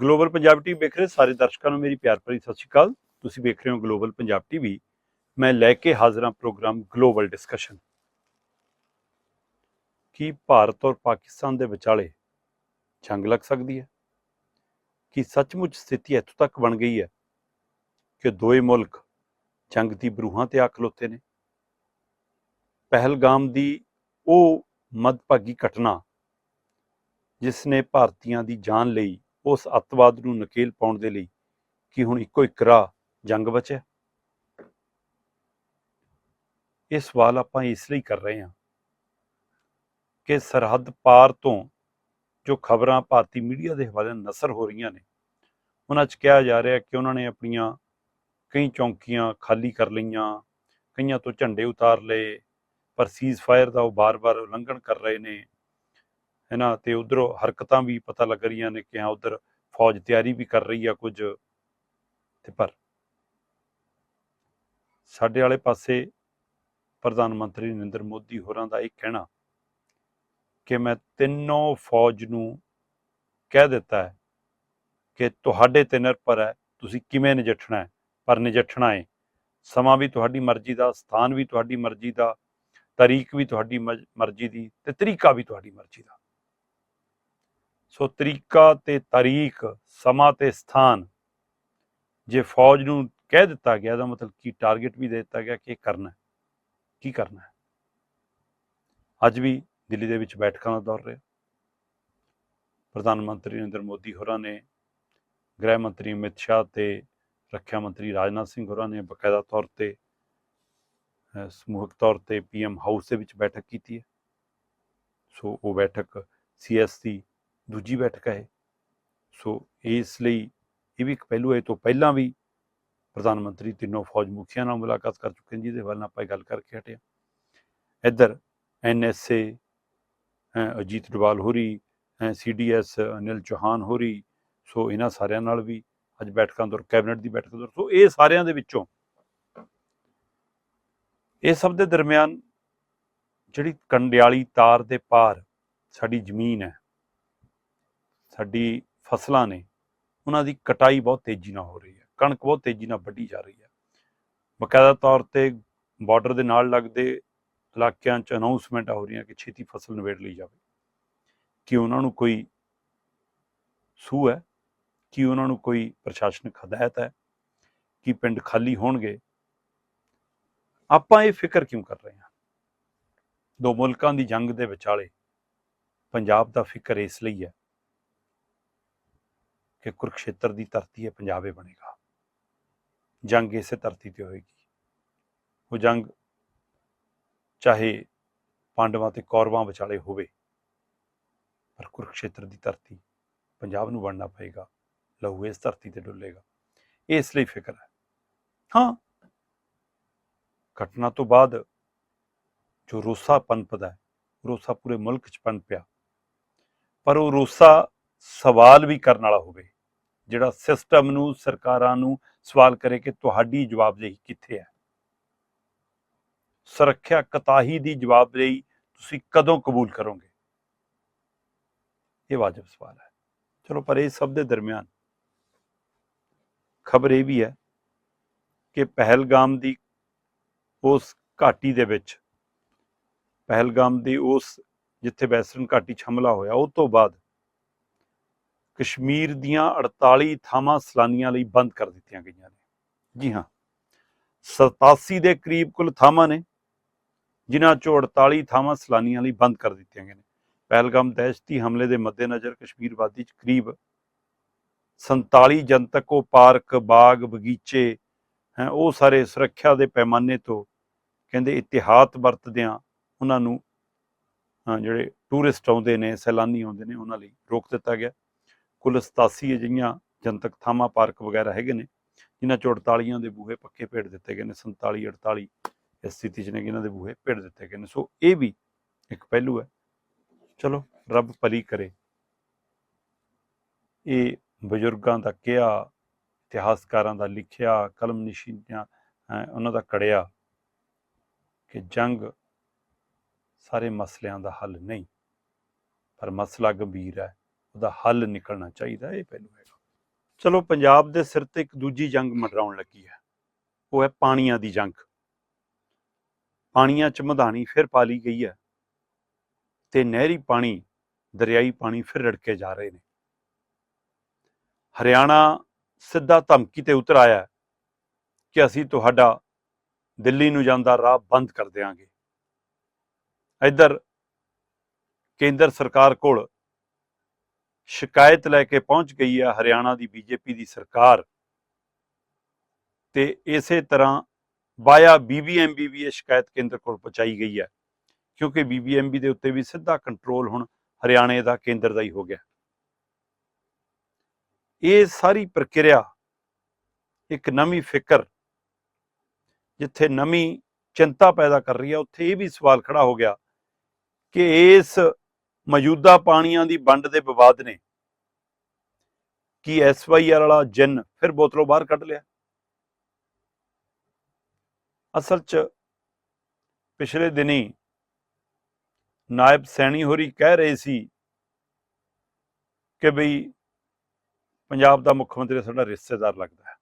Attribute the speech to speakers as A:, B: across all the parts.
A: Global Punjab TV ਵੇਖ ਰਹੇ ਸਾਰੇ ਦਰਸ਼ਕਾਂ ਨੂੰ ਮੇਰੀ ਪਿਆਰ ਭਰੀ ਸਤਿ ਸ਼੍ਰੀ ਅਕਾਲ। ਤੁਸੀਂ ਵੇਖ ਰਹੇ ਹੋ ਗਲੋਬਲ ਪੰਜਾਬ ਟੀਵੀ। ਮੈਂ ਲੈ ਕੇ ਹਾਜ਼ਰ ਹਾਂ ਪ੍ਰੋਗਰਾਮ ਗਲੋਬਲ ਡਿਸਕਸ਼ਨ ਕੀ ਭਾਰਤ ਔਰ ਪਾਕਿਸਤਾਨ ਦੇ ਵਿਚਾਲੇ ਜੰਗ ਲੱਗ ਸਕਦੀ ਹੈ? ਕਿ ਸੱਚਮੁੱਚ ਸਥਿਤੀ ਇੱਥੋਂ ਤੱਕ ਬਣ ਗਈ ਹੈ ਕਿ ਦੋਏ ਮੁਲਕ ਜੰਗ ਦੀ ਬਰੂਹਾਂ ਤੇ ਆ ਖਲੋਤੇ ਨੇ? ਪਹਿਲਗਾਮ ਦੀ ਉਹ ਮਦਭਾਗੀ ਘਟਨਾ ਜਿਸ ਨੇ ਭਾਰਤੀਆਂ ਦੀ ਜਾਨ ਲਈ ਉਸ ਅੱਤਵਾਦ ਨੂੰ ਨਕੇਲ ਪਾਉਣ ਦੇ ਲਈ ਕਿ ਹੁਣ ਇੱਕੋ ਇੱਕ ਰਾਹ ਜੰਗ ਬਚਿਆ? ਇਹ ਸਵਾਲ ਆਪਾਂ ਇਸ ਲਈ ਕਰ ਰਹੇ ਹਾਂ ਕਿ ਸਰਹੱਦ ਪਾਰ ਤੋਂ ਜੋ ਖਬਰਾਂ ਭਾਰਤੀ ਮੀਡੀਆ ਦੇ ਹਵਾਲੇ ਨਾਲ ਨਸਰ ਹੋ ਰਹੀਆਂ ਨੇ, ਉਹਨਾਂ 'ਚ ਕਿਹਾ ਜਾ ਰਿਹਾ ਕਿ ਉਹਨਾਂ ਨੇ ਆਪਣੀਆਂ ਕਈ ਚੌਂਕੀਆਂ ਖਾਲੀ ਕਰ ਲਈਆਂ, ਕਈਆਂ ਤੋਂ ਝੰਡੇ ਉਤਾਰ ਲਏ, ਪਰ ਸੀਜ਼ ਫਾਇਰ ਦਾ ਉਹ ਬਾਰ-ਬਾਰ ਉਲੰਘਣ ਕਰ ਰਹੇ ਨੇ ਹੈ ਨਾ? ਤੇ ਉਧਰੋਂ ਹਰਕਤਾਂ ਵੀ ਪਤਾ ਲੱਗ ਰਹੀਆਂ ਨੇ ਕਿ ਹਾਂ, ਉਧਰ ਫੌਜ ਤਿਆਰੀ ਵੀ ਕਰ ਰਹੀ ਆ ਕੁਝ। ਤੇ ਪਰ ਸਾਡੇ ਵਾਲੇ ਪਾਸੇ ਪ੍ਰਧਾਨ ਮੰਤਰੀ ਨਰਿੰਦਰ ਮੋਦੀ ਹੋਰਾਂ ਦਾ ਇਹ ਕਹਿਣਾ ਕਿ ਮੈਂ ਤਿੰਨੋਂ ਫੌਜ ਨੂੰ ਕਹਿ ਦਿੱਤਾ ਹੈ ਕਿ ਤੁਹਾਡੇ ਤੇ ਨਿਰਭਰ ਹੈ, ਤੁਸੀਂ ਕਿਵੇਂ ਨਜਿੱਠਣਾ ਹੈ, ਪਰ ਨਜਿੱਠਣਾ ਹੈ। ਸਮਾਂ ਵੀ ਤੁਹਾਡੀ ਮਰਜ਼ੀ ਦਾ, ਸਥਾਨ ਵੀ ਤੁਹਾਡੀ ਮਰਜ਼ੀ ਦਾ, ਤਾਰੀਖ ਵੀ ਤੁਹਾਡੀ ਮਜ- ਮਰਜ਼ੀ ਦੀ ਤੇ ਤਰੀਕਾ ਵੀ ਤੁਹਾਡੀ ਮਰਜ਼ੀ ਦਾ। ਸੋ ਤਰੀਕਾ ਤੇ ਤਾਰੀਖ, ਸਮਾਂ ਤੇ ਸਥਾਨ। ਜੇ ਫੌਜ ਨੂੰ ਕਹਿ ਦਿੱਤਾ ਗਿਆ ਦਾ ਮਤਲਬ ਕੀ ਟਾਰਗੇਟ ਵੀ ਦੇ ਦਿੱਤਾ ਗਿਆ ਕਿ ਕਰਨਾ ਕੀ ਕਰਨਾ ਹੈ? ਅੱਜ ਵੀ ਦਿੱਲੀ ਦੇ ਵਿੱਚ ਬੈਠਕਾਂ ਦਾ ਦੌਰ ਰਿਹਾ। ਪ੍ਰਧਾਨ ਮੰਤਰੀ ਨਰਿੰਦਰ ਮੋਦੀ ਹੋਰਾਂ ਨੇ, ਗ੍ਰਹਿ ਮੰਤਰੀ ਅਮਿਤ ਸ਼ਾਹ ਤੇ ਰੱਖਿਆ ਮੰਤਰੀ ਰਾਜਨਾਥ ਸਿੰਘ ਹੋਰਾਂ ਨੇ ਬਕਾਇਦਾ ਤੌਰ ਤੇ ਅਹ ਸਮੂਹਕ ਤੌਰ ਤੇ ਪੀਐਮ ਹਾਊਸ ਦੇ ਵਿੱਚ ਬੈਠਕ ਕੀਤੀ ਹੈ। ਸੋ ਉਹ ਬੈਠਕ ਸੀਐਸ ਦੀ ਦੂਜੀ ਬੈਠਕ ਹੈ। ਸੋ ਇਸ ਲਈ ਇਹ ਵੀ ਇੱਕ ਪਹਿਲੂ ਹੈ। ਇਹ ਤੋਂ ਪਹਿਲਾਂ ਵੀ ਪ੍ਰਧਾਨ ਮੰਤਰੀ ਤਿੰਨੋਂ ਫੌਜ ਮੁਖੀਆਂ ਨਾਲ ਮੁਲਾਕਾਤ ਕਰ ਚੁੱਕੇ ਨੇ ਜਿਹਦੇ ਵੱਲ ਆਪਾਂ ਇਹ ਗੱਲ ਕਰਕੇ ਹਟੇ ਹਾਂ। ਇੱਧਰ ਐਨਐਸਏ ਅਜੀਤ ਡੋਵਾਲ ਹੋਰੀ ਸੀਡੀਐਸ ਅਨਿਲ ਚੌਹਾਨ ਹੋਰੀ, ਸੋ ਇਹਨਾਂ ਸਾਰਿਆਂ ਨਾਲ ਵੀ ਅੱਜ ਬੈਠਕਾਂ ਦੌਰ ਕੈਬਨਿਟ ਦੀ ਬੈਠਕ ਦੌਰ ਸੋ ਇਹ ਸਾਰਿਆਂ ਦੇ ਵਿੱਚੋਂ ਇਹ ਸਭ ਦੇ ਦਰਮਿਆਨ ਜਿਹੜੀ ਕੰਡਿਆਲੀ ਤਾਰ ਦੇ ਪਾਰ ਸਾਡੀ ਜ਼ਮੀਨ ਹੈ ਸਾਡੀ ਫਸਲਾਂ ਨੇ, ਉਹਨਾਂ ਦੀ ਕਟਾਈ ਬਹੁਤ ਤੇਜ਼ੀ ਨਾਲ ਹੋ ਰਹੀ ਹੈ, ਕਣਕ ਬਹੁਤ ਤੇਜ਼ੀ ਨਾਲ ਵੱਢੀ ਜਾ ਰਹੀ ਹੈ। ਬਕਾਇਦਾ ਤੌਰ ਤੇ ਬਾਰਡਰ ਦੇ ਨਾਲ ਲੱਗਦੇ ਇਲਾਕਿਆਂ 'ਚ ਅਨਾਉਂਸਮੈਂਟ ਹੋ ਰਹੀਆਂ ਕਿ ਛੇਤੀ ਫਸਲ ਨਿਬੇੜ ਲਈ ਜਾਵੇ। ਕਿ ਉਹਨਾਂ ਨੂੰ ਕੋਈ ਸੂਹ ਹੈ? ਕਿ ਉਹਨਾਂ ਨੂੰ ਕੋਈ ਪ੍ਰਸ਼ਾਸਨਿਕ ਹਦਾਇਤ ਹੈ? ਕਿ ਪਿੰਡ ਖਾਲੀ ਹੋਣਗੇ? ਆਪਾਂ ਇਹ ਫਿਕਰ ਕਿਉਂ ਕਰ ਰਹੇ ਹਾਂ? ਦੋ ਮੁਲਕਾਂ ਦੀ ਜੰਗ ਦੇ ਵਿਚਾਲੇ ਪੰਜਾਬ ਦਾ ਫਿਕਰ ਇਸ ਲਈ ਹੈ ਕਿ ਕੁਰਕਸ਼ੇਤਰ ਦੀ ਧਰਤੀ ਇਹ ਪੰਜਾਬੇ ਬਣੇਗਾ। ਜੰਗ ਇਸੇ ਧਰਤੀ ਤੇ ਹੋਏਗੀ। ਉਹ ਜੰਗ ਚਾਹੇ ਪਾਂਡਵਾਂ ਤੇ ਕੌਰਵਾਂ ਵਿਚਾਲੇ ਹੋਵੇ, ਪਰ ਕੁਰਕਸ਼ੇਤਰ ਦੀ ਧਰਤੀ ਪੰਜਾਬ ਨੂੰ ਬਣਨਾ ਪਏਗਾ, ਲਹੂ ਇਸ ਧਰਤੀ ਤੇ ਡੁੱਲੇਗਾ। ਇਸ ਲਈ ਫਿਕਰ ਹੈ। ਹਾਂ, ਘਟਨਾ ਤੋਂ ਬਾਅਦ ਜੋ ਰੋਸਾ ਪਨਪਦਾ ਹੈ, ਰੋਸਾ ਪੂਰੇ ਮੁਲਕ 'ਚ ਪਨਪਿਆ ਪਰ ਉਹ ਰੋਸਾ ਸਵਾਲ ਵੀ ਕਰਨ ਵਾਲਾ ਹੋਵੇ। ਜਿਹੜਾ ਸਿਸਟਮ ਨੂੰ, ਸਰਕਾਰਾਂ ਨੂੰ ਸਵਾਲ ਕਰੇ ਕਿ ਤੁਹਾਡੀ ਜਵਾਬਦੇਹੀ ਕਿੱਥੇ ਹੈ? ਸੁਰੱਖਿਆ ਕਤਾਹੀ ਦੀ ਜਵਾਬਦੇਹੀ ਤੁਸੀਂ ਕਦੋਂ ਕਬੂਲ ਕਰੋਗੇ? ਇਹ ਵਾਜਬ ਸਵਾਲ ਹੈ। ਚਲੋ, ਪਰ ਇਹ ਸਭ ਦੇ ਦਰਮਿਆਨ ਖਬਰ ਇਹ ਵੀ ਹੈ ਕਿ ਪਹਿਲਗਾਮ ਦੀ ਉਸ ਘਾਟੀ ਦੇ ਵਿੱਚ, ਪਹਿਲਗਾਮ ਦੀ ਉਸ ਜਿੱਥੇ ਵੈਸਟਰਨ ਘਾਟੀ 'ਚ ਹਮਲਾ ਹੋਇਆ, ਉਹ ਤੋਂ ਬਾਅਦ ਕਸ਼ਮੀਰ ਦੀਆਂ 48 ਥਾਵਾਂ ਸੈਲਾਨੀਆਂ ਲਈ ਬੰਦ ਕਰ ਦਿੱਤੀਆਂ ਗਈਆਂ ਨੇ। ਜੀ ਹਾਂ। 87 ਦੇ ਕਰੀਬ ਕੁੱਲ ਥਾਵਾਂ ਨੇ, ਜਿਨ੍ਹਾਂ ਚੋਂ 48 ਥਾਵਾਂ ਸੈਲਾਨੀਆਂ ਲਈ ਬੰਦ ਕਰ ਦਿੱਤੀਆਂ ਗਈਆਂ ਨੇ। ਪਹਿਲਗਾਮ ਦਹਿਸ਼ਤੀ ਹਮਲੇ ਦੇ ਮੱਦੇਨਜ਼ਰ ਕਸ਼ਮੀਰ ਵਾਦੀ 'ਚ ਕਰੀਬ 47 ਜਨਤਕ ਉਹ ਪਾਰਕ, ਬਾਗ, ਬਗੀਚੇ ਹੈ, ਉਹ ਸਾਰੇ ਸੁਰੱਖਿਆ ਦੇ ਪੈਮਾਨੇ ਤੋਂ ਕਹਿੰਦੇ ਇਤਿਹਾਤ ਵਰਤਦਿਆਂ ਉਹਨਾਂ ਨੂੰ ਜਿਹੜੇ ਟੂਰਿਸਟ ਆਉਂਦੇ ਨੇ, ਸੈਲਾਨੀ ਆਉਂਦੇ ਨੇ, ਉਹਨਾਂ ਲਈ ਰੋਕ ਦਿੱਤਾ ਗਿਆ। ਕੁੱਲ 87 ਅਜਿਹੀਆਂ ਜਨਤਕ ਥਾਵਾਂ ਪਾਰਕ ਵਗੈਰਾ ਹੈਗੇ ਨੇ, ਜਿਨ੍ਹਾਂ ਚੋਂ 48 ਦੇ ਬੂਹੇ ਪੱਕੇ ਭੇੜ ਦਿੱਤੇ ਗਏ ਨੇ 47 48 ਇਸ ਸਥਿਤੀ 'ਚ ਨੇ ਇਹਨਾਂ ਦੇ ਬੂਹੇ ਭੇੜ ਦਿੱਤੇ ਗਏ ਨੇ। ਸੋ ਇਹ ਵੀ ਇੱਕ ਪਹਿਲੂ ਹੈ। ਚਲੋ, ਰੱਬ ਭਲੀ ਕਰੇ। ਇਹ ਬਜ਼ੁਰਗਾਂ ਦਾ ਕਿਹਾ, ਇਤਿਹਾਸਕਾਰਾਂ ਦਾ ਲਿਖਿਆ, ਕਲਮ ਨਿਸ਼ੀਨਿਆਂ ਉਹਨਾਂ ਦਾ ਕੜਿਆ ਕਿ ਜੰਗ ਸਾਰੇ ਮਸਲਿਆਂ ਦਾ ਹੱਲ ਨਹੀਂ, ਪਰ ਮਸਲਾ ਗੰਭੀਰ ਹੈ। ਉਹਦਾ ਹੱਲ ਨਿਕਲਣਾ ਚਾਹੀਦਾ, ਇਹ ਪਹਿਲੂ ਹੈਗਾ। ਚਲੋ, ਪੰਜਾਬ ਦੇ ਸਿਰ ਤੇ ਇੱਕ ਦੂਜੀ ਜੰਗ ਮੰਡਰਾਉਣ ਲੱਗੀ ਹੈ। ਉਹ ਹੈ ਪਾਣੀਆਂ ਦੀ ਜੰਗ। ਪਾਣੀਆਂ ਚ ਮਧਾਣੀ ਫਿਰ ਪਾ ਲਈ ਗਈ ਹੈ ਤੇ ਨਹਿਰੀ ਪਾਣੀ, ਦਰਿਆਈ ਪਾਣੀ ਫਿਰ ਰੜਕੇ ਜਾ ਰਹੇ ਨੇ। ਹਰਿਆਣਾ ਸਿੱਧਾ ਧਮਕੀ ਤੇ ਉਤਰ ਆਇਆ ਕਿ ਅਸੀਂ ਤੁਹਾਡਾ ਦਿੱਲੀ ਨੂੰ ਜਾਂਦਾ ਰਾਹ ਬੰਦ ਕਰ ਦੇਵਾਂਗੇ ਇੱਧਰ ਕੇਂਦਰ ਸਰਕਾਰ ਕੋਲ ਸ਼ਿਕਾਇਤ ਲੈ ਕੇ ਪਹੁੰਚ ਗਈ ਹੈ ਹਰਿਆਣਾ ਦੀ ਬੀਜੇਪੀ ਦੀ ਸਰਕਾਰ। ਤੇ ਇਸੇ ਤਰ੍ਹਾਂ ਵਾਇਆ ਬੀਬੀਐਮਬੀ ਵੀ ਇਹ ਸ਼ਿਕਾਇਤ ਕੇਂਦਰ ਕੋਲ ਪਹੁੰਚਾਈ ਗਈ ਹੈ ਕਿਉਂਕਿ ਬੀਬੀਐਮਬੀ ਦੇ ਉੱਤੇ ਵੀ ਸਿੱਧਾ ਕੰਟਰੋਲ ਹੁਣ ਹਰਿਆਣੇ ਦਾ ਕੇਂਦਰ ਦਾ ਹੀ ਹੋ ਗਿਆ। ਇਹ ਸਾਰੀ ਪ੍ਰਕਿਰਿਆ ਇੱਕ ਨਵੀਂ ਫਿਕਰ, ਜਿੱਥੇ ਨਵੀਂ ਚਿੰਤਾ ਪੈਦਾ ਕਰ ਰਹੀ ਹੈ ਉੱਥੇ ਇਹ ਵੀ ਸਵਾਲ ਖੜਾ ਹੋ ਗਿਆ ਕਿ ਇਸ ਮੌਜੂਦਾ ਪਾਣੀਆਂ ਦੀ ਵੰਡ ਦੇ ਵਿਵਾਦ ਨੇ। ਕੀ ਐਸਵਾਈਆਰ ਵਾਲਾ ਜਿੰਨ ਫਿਰ ਬੋਤਲੋਂ ਬਾਹਰ ਕੱਢ ਲਿਆ? ਅਸਲ 'ਚ ਪਿਛਲੇ ਦਿਨੀ ਨਾਇਬ ਸੈਣੀ ਹੋਰੀ ਕਹਿ ਰਹੇ ਸੀ ਕਿ ਬਈ ਪੰਜਾਬ ਦਾ ਮੁੱਖ ਮੰਤਰੀ ਸਾਡਾ ਰਿਸ਼ਤੇਦਾਰ ਲੱਗਦਾ ਹੈ।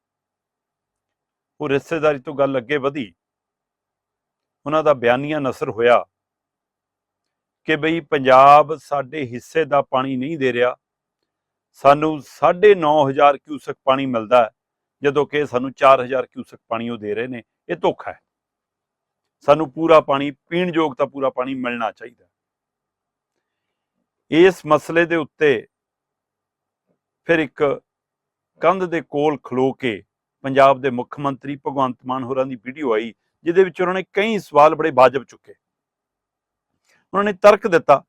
A: ਉਹ ਰਿਸ਼ਤੇਦਾਰੀ ਤੋਂ ਗੱਲ ਅੱਗੇ ਵਧੀ। ਉਹਨਾਂ ਦਾ ਬਿਆਨੀਆਂ ਨਸਰ ਹੋਇਆ। ਕਿ ਬਈ ਪੰਜਾਬ ਸਾਡੇ ਹਿੱਸੇ ਦਾ ਪਾਣੀ ਨਹੀਂ ਦੇ ਰਿਹਾ। ਸਾਨੂੰ 9500 ਕਿਊਸਕ ਪਾਣੀ ਮਿਲਦਾ ਜਦੋਂ ਕਿ ਸਾਨੂੰ 4000 ਕਿਊਸਕ ਪਾਣੀ ਉਹ ਦੇ ਰਹੇ ਨੇ। ਇਹ ਧੋਖਾ ਹੈ। ਸਾਨੂੰ ਪੂਰਾ ਪਾਣੀ, ਪੀਣ ਯੋਗ ਤਾਂ ਪੂਰਾ ਪਾਣੀ ਮਿਲਣਾ ਚਾਹੀਦਾ ਇਸ ਮਸਲੇ ਦੇ ਉੱਤੇ ਫਿਰ ਇੱਕ ਕੰਧ ਦੇ ਕੋਲ ਖਲੋ ਕੇ ਪੰਜਾਬ ਦੇ ਮੁੱਖ ਮੰਤਰੀ ਭਗਵੰਤ ਮਾਨ ਹੋਰਾਂ ਦੀ ਵੀਡੀਓ ਆਈ, ਜਿਹਦੇ ਵਿੱਚ ਉਹਨਾਂ ਨੇ ਕਈ ਸਵਾਲ ਬੜੇ ਵਾਜਬ ਚੁੱਕੇ। ਉਹਨਾਂ ਨੇ ਤਰਕ ਦਿੱਤਾ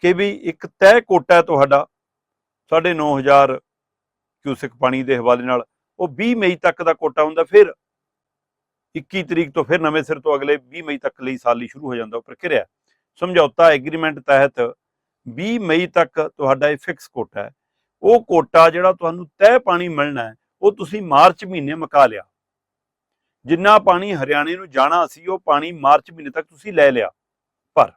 A: ਕਿ ਵੀ ਇੱਕ ਤੈਅ ਕੋਟਾ ਹੈ ਤੁਹਾਡਾ 9500 ਕਿਊਸਿਕ ਪਾਣੀ ਦੇ ਹਵਾਲੇ ਨਾਲ, ਉਹ 20 ਮਈ ਤੱਕ ਦਾ ਕੋਟਾ ਹੁੰਦਾ, ਫਿਰ 21 ਤਰੀਕ ਤੋਂ ਫਿਰ ਨਵੇਂ ਸਿਰ ਤੋਂ ਅਗਲੇ 20 ਮਈ ਤੱਕ ਲਈ ਸਾਲ ਲਈ ਸ਼ੁਰੂ ਹੋ ਜਾਂਦਾ ਉਹ ਪ੍ਰਕਿਰਿਆ। ਸਮਝੌਤਾ ਐਗਰੀਮੈਂਟ ਤਹਿਤ 20 ਮਈ ਤੱਕ ਤੁਹਾਡਾ ਇਹ ਫਿਕਸ ਕੋਟਾ ਹੈ। ਉਹ ਕੋਟਾ ਜਿਹੜਾ ਤੁਹਾਨੂੰ ਤੈਅ ਪਾਣੀ ਮਿਲਣਾ ਹੈ, ਉਹ ਤੁਸੀਂ ਮਾਰਚ ਮਹੀਨੇ ਮੁਕਾ ਲਿਆ। ਜਿੰਨਾ ਪਾਣੀ ਹਰਿਆਣੇ ਨੂੰ ਜਾਣਾ ਸੀ, ਉਹ ਪਾਣੀ ਮਾਰਚ ਮਹੀਨੇ ਤੱਕ ਤੁਸੀਂ ਲੈ ਲਿਆ। ਪਰ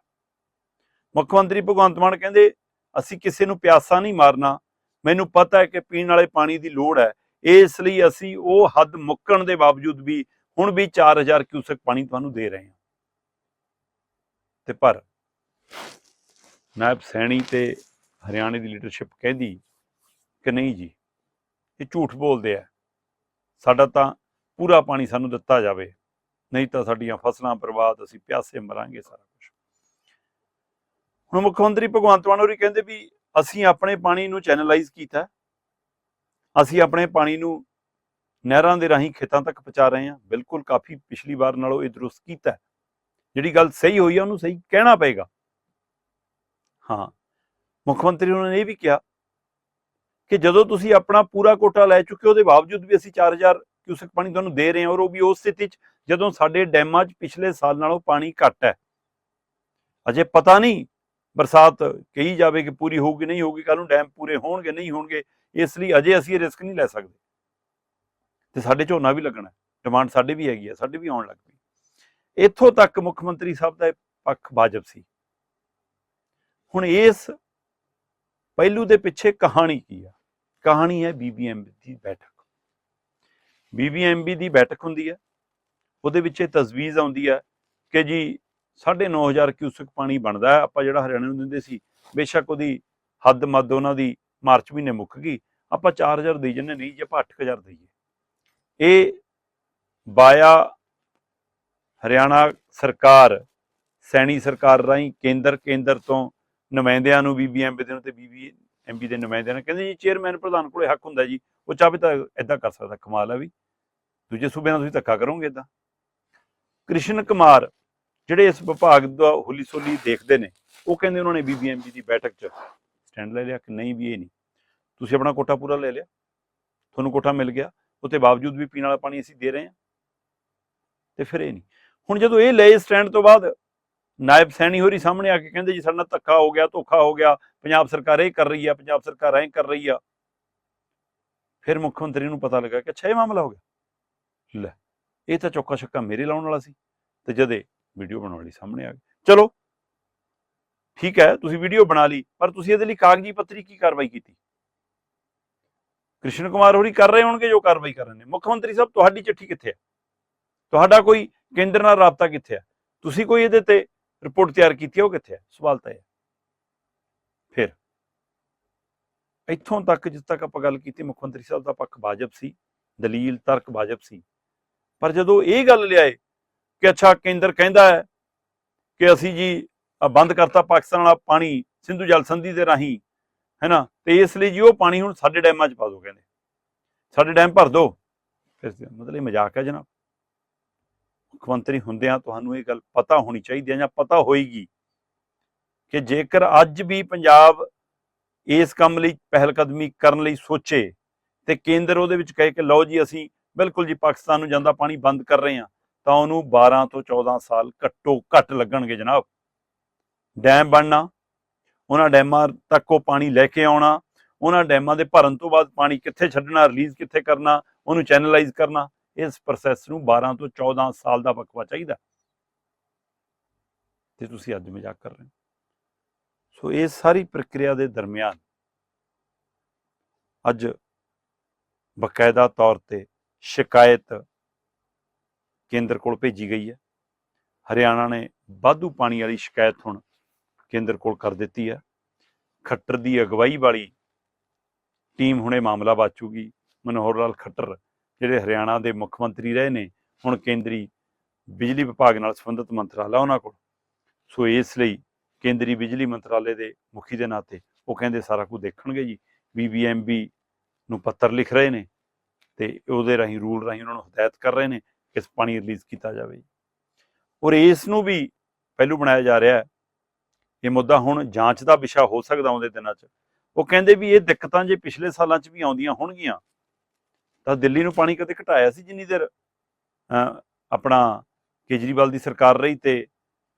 A: ਮੁੱਖ ਮੰਤਰੀ ਭਗਵੰਤ ਮਾਨ ਕਹਿੰਦੇ, ਅਸੀਂ ਕਿਸੇ ਨੂੰ ਪਿਆਸਾ ਨਹੀਂ ਮਾਰਨਾ। ਮੈਨੂੰ ਪਤਾ ਹੈ ਕਿ ਪੀਣ ਵਾਲੇ ਪਾਣੀ ਦੀ ਲੋੜ ਹੈ। ਇਸ ਲਈ ਅਸੀਂ ਉਹ ਹੱਦ ਮੁੱਕਣ ਦੇ ਬਾਵਜੂਦ ਵੀ ਹੁਣ ਵੀ 4000 ਕਿਊਸਕ ਪਾਣੀ ਤੁਹਾਨੂੰ ਦੇ ਰਹੇ ਹਾਂ। ਤੇ ਪਰ ਨਾਇਬ ਸੈਣੀ ਤੇ ਹਰਿਆਣੇ ਦੀ ਲੀਡਰਸ਼ਿਪ ਕਹਿੰਦੀ ਕਿ ਨਹੀਂ ਜੀ, ਇਹ ਝੂਠ ਬੋਲਦੇ ਆ। ਸਾਡਾ ਤਾਂ ਪੂਰਾ ਪਾਣੀ ਸਾਨੂੰ ਦਿੱਤਾ ਜਾਵੇ, ਨਹੀਂ ਤਾਂ ਸਾਡੀਆਂ ਫਸਲਾਂ ਬਰਬਾਦ, ਅਸੀਂ ਪਿਆਸੇ ਮਰਾਂਗੇ ਸਾਰਾ ਕੁਝ ਹੁਣ ਮੁੱਖ ਮੰਤਰੀ ਭਗਵੰਤ ਮਾਨ ਹੋਰੀ ਕਹਿੰਦੇ ਵੀ ਅਸੀਂ ਆਪਣੇ ਪਾਣੀ ਨੂੰ ਚੈਨਲਾਈਜ਼ ਕੀਤਾ ਅਸੀਂ ਆਪਣੇ ਪਾਣੀ ਨੂੰ ਨਹਿਰਾਂ ਦੇ ਰਾਹੀਂ ਖੇਤਾਂ ਤੱਕ ਪਹੁੰਚਾ ਰਹੇ ਹਾਂ। ਬਿਲਕੁਲ ਕਾਫੀ ਪਿਛਲੀ ਵਾਰ ਨਾਲੋਂ ਇਹ ਦਰੁਸਤ ਕੀਤਾ ਜਿਹੜੀ ਗੱਲ ਸਹੀ ਹੋਈ ਹੈ ਉਹਨੂੰ ਸਹੀ ਕਹਿਣਾ ਪਏਗਾ। ਹਾਂ ਮੁੱਖ ਮੰਤਰੀ ਉਹਨਾਂ ਨੇ ਇਹ ਵੀ ਕਿਹਾ ਕਿ ਜਦੋਂ ਤੁਸੀਂ ਆਪਣਾ ਪੂਰਾ ਕੋਟਾ ਲੈ ਚੁੱਕੇ ਹੋ, ਉਹਦੇ ਬਾਵਜੂਦ ਵੀ ਅਸੀਂ 4000 ਕਿਊਸਕ ਪਾਣੀ ਤੁਹਾਨੂੰ ਦੇ ਰਹੇ ਹਾਂ ਔਰ ਉਹ ਵੀ ਉਸ ਸਥਿਤੀ 'ਚ ਜਦੋਂ ਸਾਡੇ ਡੈਮਾਂ 'ਚ ਪਿਛਲੇ ਸਾਲ ਨਾਲੋਂ ਪਾਣੀ ਘੱਟ ਹੈ। ਅਜੇ ਪਤਾ ਨਹੀਂ ਬਰਸਾਤ ਕਹੀ ਜਾਵੇ ਕਿ ਪੂਰੀ ਹੋਊਗੀ, ਨਹੀਂ ਹੋਊਗੀ ਕੱਲ ਨੂੰ ਡੈਮ ਪੂਰੇ ਹੋਣਗੇ, ਨਹੀਂ ਹੋਣਗੇ, ਇਸ ਲਈ ਅਜੇ ਅਸੀਂ ਇਹ ਰਿਸਕ ਨਹੀਂ ਲੈ ਸਕਦੇ। ਤੇ ਸਾਡੇ ਝੋਨਾ ਵੀ ਲੱਗਣਾ ਡਿਮਾਂਡ ਸਾਡੇ ਵੀ ਹੈਗੀ ਆ, ਸਾਡੇ ਵੀ ਆਉਣ ਲੱਗ ਪਈ। ਇੱਥੋਂ ਤੱਕ ਮੁੱਖ ਮੰਤਰੀ ਸਾਹਿਬ ਦਾ ਇਹ ਪੱਖ ਵਾਜਬ ਸੀ। ਹੁਣ ਇਸ ਪਹਿਲੂ ਦੇ ਪਿੱਛੇ ਕਹਾਣੀ ਕੀ ਆ? ਕਹਾਣੀ ਹੈ ਬੀਬੀਐਮਬੀ ਦੀ ਬੈਠਕ। ਬੀਬੀਐਮਬੀ ਦੀ ਬੈਠਕ ਹੁੰਦੀ ਹੈ, ਉਹਦੇ ਵਿੱਚ ਇਹ ਤਜਵੀਜ਼ ਆਉਂਦੀ ਹੈ ਕਿ ਜੀ 9500 ਕਿਊਸਕ ਪਾਣੀ ਬਣਦਾ ਹੈ। ਆਪਾਂ ਜਿਹੜਾ ਹਰਿਆਣੇ ਨੂੰ ਦਿੰਦੇ ਸੀ, ਬੇਸ਼ੱਕ ਉਹਦੀ ਹੱਦ ਮੱਦ ਉਹਨਾਂ ਦੀ ਮਾਰਚ ਮਹੀਨੇ ਮੁੱਕ ਗਈ। ਆਪਾਂ 4000 ਦੇਈ ਜੰਨੇ ਨਹੀਂ ਜੇ ਆਪਾਂ 8000 ਦਈਏ। ਇਹ ਬਾਇਆ ਹਰਿਆਣਾ ਸਰਕਾਰ, ਸੈਣੀ ਸਰਕਾਰ ਰਾਹੀਂ ਕੇਂਦਰ ਕੇਂਦਰ ਤੋਂ ਨੁਮਾਇੰਦਿਆਂ ਨੂੰ ਬੀਬੀਐਮਬੀ ਦੇ ਨੂੰ ਤੇ ਬੀਬੀਐਮਬੀ ਦੇ ਨੁਮਾਇੰਦਿਆਂ ਨੂੰ ਕਹਿੰਦੇ ਜੀ, ਚੇਅਰਮੈਨ ਪ੍ਰਧਾਨ ਕੋਲੇ ਹੱਕ ਹੁੰਦਾ ਜੀ, ਉਹ ਚਾਹੇ ਤਾਂ ਇਦਾਂ ਕਰ ਸਕਦਾ, ਕਮਾਲ ਹੈ ਵੀ। ਦੂਜੇ ਸੂਬਿਆਂ ਨਾਲ ਤੁਸੀਂ ਧੱਕਾ ਕਰੋਗੇ ਇਦਾਂ ਕ੍ਰਿਸ਼ਨ ਕੁਮਾਰ ਜਿਹੜੇ ਇਸ ਵਿਭਾਗ ਦਾ ਹੁਲੀ ਸੋਲੀ ਦੇਖਦੇ ਨੇ, ਉਹ ਕਹਿੰਦੇ ਉਹਨਾਂ ਨੇ ਬੀਬੀਐਮਬੀ ਦੀ ਬੈਠਕ 'ਚ ਸਟੈਂਡ ਲੈ ਲਿਆ ਕਿ ਨਹੀਂ ਵੀ ਇਹ ਨਹੀਂ। ਤੁਸੀਂ ਆਪਣਾ ਕੋਟਾ ਪੂਰਾ ਲੈ ਲਿਆ। ਤੁਹਾਨੂੰ ਕੋਟਾ ਮਿਲ ਗਿਆ। ਉਹਤੇ ਬਾਵਜੂਦ ਵੀ ਪੀਣ ਵਾਲਾ ਪਾਣੀ ਅਸੀਂ ਦੇ ਰਹੇ ਹਾਂ। ਤੇ ਫਿਰ ਇਹ ਨਹੀਂ। ਹੁਣ ਜਦੋਂ ਇਹ ਲਏ ਸਟੈਂਡ ਤੋਂ ਬਾਅਦ, ਨਾਇਬ ਸੈਣੀ ਹੋਰੀ ਸਾਹਮਣੇ ਆ ਕੇ ਕਹਿੰਦੇ ਜੀ ਸਾਡੇ ਨਾਲ ਧੱਕਾ ਹੋ ਗਿਆ, ਧੋਖਾ ਹੋ ਗਿਆ, ਪੰਜਾਬ ਸਰਕਾਰ ਇਹ ਕਰ ਰਹੀ ਆ, ਪੰਜਾਬ ਸਰਕਾਰ ਐਂ ਕਰ ਰਹੀ ਆ। ਫਿਰ ਮੁੱਖ ਮੰਤਰੀ ਨੂੰ ਪਤਾ ਲੱਗਾ ਕਿ ਅੱਛਾ ਇਹ ਮਾਮਲਾ ਹੋ ਗਿਆ। ਲੈ, ਇਹ ਤਾਂ ਚੌਕਾ ਛੱਕਾ ਮੇਰੇ ਲਾਉਣ ਵਾਲਾ ਸੀ। ਤੇ ਜਦੇ ਵੀਡੀਓ ਬਣਾਉਣ ਲਈ ਸਾਹਮਣੇ ਆ ਗਏ ਚਲੋ। ਠੀਕ ਹੈ, ਤੁਸੀਂ ਵੀਡੀਓ ਬਣਾ ਲਈ, ਪਰ ਤੁਸੀਂ ਇਹਦੇ ਲਈ ਕਾਗਜ਼ੀ ਪੱਤਰੀ ਕੀ ਕਾਰਵਾਈ ਕੀਤੀ? ਕ੍ਰਿਸ਼ਨ ਕੁਮਾਰ ਹੋਰੀ ਕਰ ਰਹੇ ਹੋਣਗੇ ਜੋ ਕਾਰਵਾਈ ਕਰ ਰਹੇ ਨੇ। ਮੁੱਖ ਮੰਤਰੀ ਸਾਹਿਬ, ਤੁਹਾਡੀ ਚਿੱਠੀ ਕਿੱਥੇ ਹੈ? ਤੁਹਾਡਾ ਕੋਈ ਕੇਂਦਰ ਨਾਲ ਰਾਬਤਾ ਕਿੱਥੇ ਹੈ? ਤੁਸੀਂ ਕੋਈ ਇਹਦੇ ਤੇ ਰਿਪੋਰਟ ਤਿਆਰ ਕੀਤੀ ਹੈ, ਉਹ ਕਿੱਥੇ ਹੈ? ਸਵਾਲ ਤਾਂ ਇਹ ਫਿਰ, ਇੱਥੋਂ ਤੱਕ ਜਿਸ ਤੱਕ ਆਪਾਂ ਗੱਲ ਕੀਤੀ, ਮੁੱਖ ਮੰਤਰੀ ਸਾਹਿਬ ਦਾ ਪੱਖ ਵਾਜਬ ਸੀ, ਦਲੀਲ, ਤਰਕ ਵਾਜਬ ਸੀ। ਪਰ ਜਦੋਂ ਇਹ ਗੱਲ ਲਿਆਏ ਕਿ ਅੱਛਾ ਕੇਂਦਰ ਕਹਿੰਦਾ ਹੈ ਕਿ ਅਸੀਂ ਜੀ ਬੰਦ ਕਰਤਾ ਪਾਕਿਸਤਾਨ ਵਾਲਾ ਪਾਣੀ ਸਿੰਧੂ ਜਲ ਸੰਧੀ ਦੇ ਰਾਹੀਂ, ਹੈਨਾ? ਤੇ ਇਸ ਲਈ ਜੀ ਉਹ ਪਾਣੀ ਹੁਣ ਸਾਡੇ ਡੈਮਾਂ 'ਚ ਪਾ ਦਿਓ ਕਹਿੰਦੇ। ਸਾਡੇ ਡੈਮ ਭਰ ਦਿਓ ਫਿਰ ਮਤਲਬ ਇਹ ਮਜ਼ਾਕ ਹੈ ਜਨਾਬ। ਮੁੱਖ ਮੰਤਰੀ ਹੁੰਦਿਆਂ ਤੁਹਾਨੂੰ ਇਹ ਗੱਲ ਪਤਾ ਹੋਣੀ ਚਾਹੀਦੀ ਹੈ ਜਾਂ ਪਤਾ ਹੋਏਗੀ ਕਿ ਜੇਕਰ ਅੱਜ ਵੀ ਪੰਜਾਬ ਇਸ ਕੰਮ ਲਈ ਪਹਿਲ ਕਦਮੀ ਕਰਨ ਲਈ ਸੋਚੇ ਤੇ ਕੇਂਦਰ ਉਹਦੇ ਵਿੱਚ ਕਹੇ ਕਿ ਲਓ ਜੀ ਅਸੀਂ ਬਿਲਕੁਲ ਜੀ ਪਾਕਿਸਤਾਨ ਨੂੰ ਜਾਂਦਾ ਪਾਣੀ ਬੰਦ ਕਰ ਰਹੇ ਹਾਂ ਤਾਂ ਉਹਨੂੰ 12 ਤੋਂ 14 ਸਾਲ ਘੱਟੋ ਘੱਟ ਲੱਗਣਗੇ ਜਨਾਬ। ਡੈਮ ਬਣਨਾ, ਉਹਨਾਂ ਡੈਮਾਂ ਤੱਕ ਉਹ ਪਾਣੀ ਲੈ ਕੇ ਆਉਣਾ, ਉਹਨਾਂ ਡੈਮਾਂ ਦੇ ਭਰਨ ਤੋਂ ਬਾਅਦ ਪਾਣੀ ਕਿੱਥੇ ਛੱਡਣਾ ਰਿਲੀਜ਼ ਕਿੱਥੇ ਕਰਨਾ, ਉਹਨੂੰ ਚੈਨਲਾਈਜ਼ ਕਰਨਾ, ਇਸ ਪ੍ਰੋਸੈਸ ਨੂੰ 12 ਤੋਂ 14 ਸਾਲ ਦਾ ਵਕਫਾ ਚਾਹੀਦਾ। ਤੇ ਤੁਸੀਂ ਅੱਜ ਮਜ਼ਾਕ ਕਰ ਰਹੇ ਹੋ। ਸੋ ਇਹ ਸਾਰੀ ਪ੍ਰਕਿਰਿਆ ਦੇ ਦਰਮਿਆਨ ਅੱਜ ਬਕਾਇਦਾ ਤੌਰ ਤੇ ਸ਼ਿਕਾਇਤ ਕੇਂਦਰ ਕੋਲ ਭੇਜੀ ਗਈ ਹੈ। ਹਰਿਆਣਾ ਨੇ ਵਾਧੂ ਪਾਣੀ ਵਾਲੀ ਸ਼ਿਕਾਇਤ ਹੁਣ ਕੇਂਦਰ ਕੋਲ ਕਰ ਦਿੱਤੀ ਹੈ। ਖੱਟਰ ਦੀ ਅਗਵਾਈ ਵਾਲੀ ਟੀਮ ਹੁਣੇ ਮਾਮਲਾ ਬਾਚੂਗੀ ਮਨੋਹਰ ਲਾਲ ਖੱਟਰ ਜਿਹੜੇ ਹਰਿਆਣਾ ਦੇ ਮੁੱਖ ਮੰਤਰੀ ਰਹੇ ਨੇ, ਹੁਣ ਕੇਂਦਰੀ ਬਿਜਲੀ ਵਿਭਾਗ ਨਾਲ ਸੰਬੰਧਿਤ ਮੰਤਰਾਲਾ ਉਹਨਾਂ ਕੋਲ। ਸੋ ਇਸ ਲਈ ਕੇਂਦਰੀ ਬਿਜਲੀ ਮੰਤਰਾਲੇ ਦੇ ਮੁਖੀ ਦੇ ਨਾਤੇ ਉਹ ਕਹਿੰਦੇ ਸਾਰਾ ਕੁਝ ਦੇਖਣਗੇ ਜੀ। ਬੀਬੀਐਮਬੀ ਨੂੰ ਪੱਤਰ ਲਿਖ ਰਹੇ ਨੇ ਤੇ ਉਹਦੇ ਰਾਹੀਂ, ਰੂਲ ਰਾਹੀਂ ਉਹਨਾਂ ਨੂੰ ਹਦਾਇਤ ਕਰ ਰਹੇ ਨੇ। ਇਸ ਪਾਣੀ ਰਿਲੀਜ਼ ਕੀਤਾ ਜਾਵੇ। ਔਰ ਇਸ ਨੂੰ ਵੀ ਪਹਿਲੂ ਬਣਾਇਆ ਜਾ ਰਿਹਾ ਹੈ। ਇਹ ਮੁੱਦਾ ਹੁਣ ਜਾਂਚ ਦਾ ਵਿਸ਼ਾ ਹੋ ਸਕਦਾ ਆਉਂਦੇ ਦਿਨਾਂ 'ਚ। ਉਹ ਕਹਿੰਦੇ ਵੀ ਇਹ ਦਿੱਕਤਾਂ ਜੇ ਪਿਛਲੇ ਸਾਲਾਂ 'ਚ ਵੀ ਆਉਂਦੀਆਂ ਹੋਣਗੀਆਂ, ਤਾਂ ਦਿੱਲੀ ਨੂੰ ਪਾਣੀ ਕਦੇ ਘਟਾਇਆ ਸੀ ਜਿੰਨੀ ਦੇਰ ਆਪਣਾ ਕੇਜਰੀਵਾਲ ਦੀ ਸਰਕਾਰ ਰਹੀ ਤੇ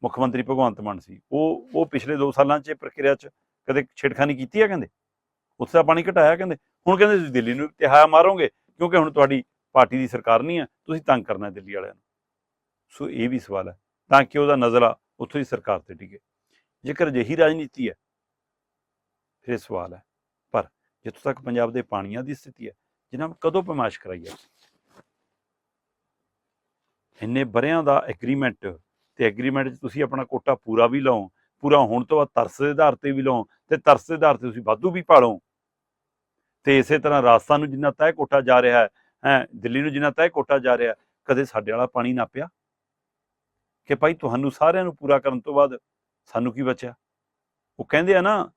A: ਮੁੱਖ ਮੰਤਰੀ ਭਗਵੰਤ ਮਾਨ ਸੀ। ਉਹ ਉਹ ਪਿਛਲੇ 2 ਸਾਲਾਂ 'ਚ ਇਹ ਪ੍ਰਕਿਰਿਆ 'ਚ ਕਦੇ ਛੇੜਖਾਨੀ ਕੀਤੀ ਹੈ ਕਹਿੰਦੇ? ਉੱਥੇ ਦਾ ਪਾਣੀ ਘਟਾਇਆ ਕਹਿੰਦੇ। ਹੁਣ ਕਹਿੰਦੇ ਤੁਸੀਂ ਦਿੱਲੀ ਨੂੰ ਤਿਹਾਇਆ ਮਾਰੋਗੇ, ਕਿਉਂਕਿ ਹੁਣ ਤੁਹਾਡੀ ਪਾਰਟੀ ਦੀ ਸਰਕਾਰ ਨਹੀਂ ਹੈ, ਤੁਸੀਂ ਤੰਗ ਕਰਨਾ ਦਿੱਲੀ ਵਾਲਿਆਂ ਨੂੰ। ਸੋ ਇਹ ਵੀ ਸਵਾਲ ਹੈ, ਤਾਂ ਕਿ ਉਹਦਾ ਨਜ਼ਰਾ ਉੱਥੋਂ ਦੀ ਸਰਕਾਰ ਤੇ ਟਿਕੇ ਜੇਕਰ ਅਜਿਹੀ ਰਾਜਨੀਤੀ ਹੈ, ਫਿਰ ਇਹ ਸਵਾਲ ਹੈ। ਪਰ ਜਿੱਥੋਂ ਤੱਕ ਪੰਜਾਬ ਦੇ ਪਾਣੀਆਂ ਦੀ ਸਥਿਤੀ ਹੈ, ਜਿਨ੍ਹਾਂ ਨੂੰ ਕਦੋਂ ਪਮਾਸ਼ ਕਰਾਈ ਹੈ, ਇੰਨੇ ਬਰਿਆਂ ਦਾ ਐਗਰੀਮੈਂਟ ਤੇ ਐਗਰੀਮੈਂਟ 'ਚ ਤੁਸੀਂ ਆਪਣਾ ਕੋਟਾ ਪੂਰਾ ਵੀ ਲਓ, ਪੂਰਾ ਹੋਣ ਤੋਂ ਬਾਅਦ ਤਰਸ ਦੇ ਆਧਾਰ ਤੇ ਵੀ ਲਓ, ਤੇ ਤਰਸ ਦੇ ਆਧਾਰ ਤੇ ਤੁਸੀਂ ਵਾਧੂ ਵੀ ਪਾਲੋ ਤੇ ਇਸੇ ਤਰ੍ਹਾਂ ਰਾਜਸਥਾਨ ਨੂੰ ਜਿੰਨਾ ਤੈਅ ਕੋਟਾ ਜਾ ਰਿਹਾ ਹੈ ਹੈ ਦਿੱਲੀ ਨੂੰ ਜਿੰਨਾ ਤੈਅ ਕੋਟਾ ਜਾ ਰਿਹਾ, ਕਦੇ ਸਾਡੇ ਵਾਲਾ ਪਾਣੀ ਨਾ ਪਿਆ। ਕਿ ਭਾਈ ਤੁਹਾਨੂੰ ਸਾਰਿਆਂ ਨੂੰ ਪੂਰਾ ਕਰਨ ਤੋਂ ਬਾਅਦ ਸਾਨੂੰ ਕੀ ਬਚਿਆ? ਉਹ ਕਹਿੰਦੇ ਆ ਨਾ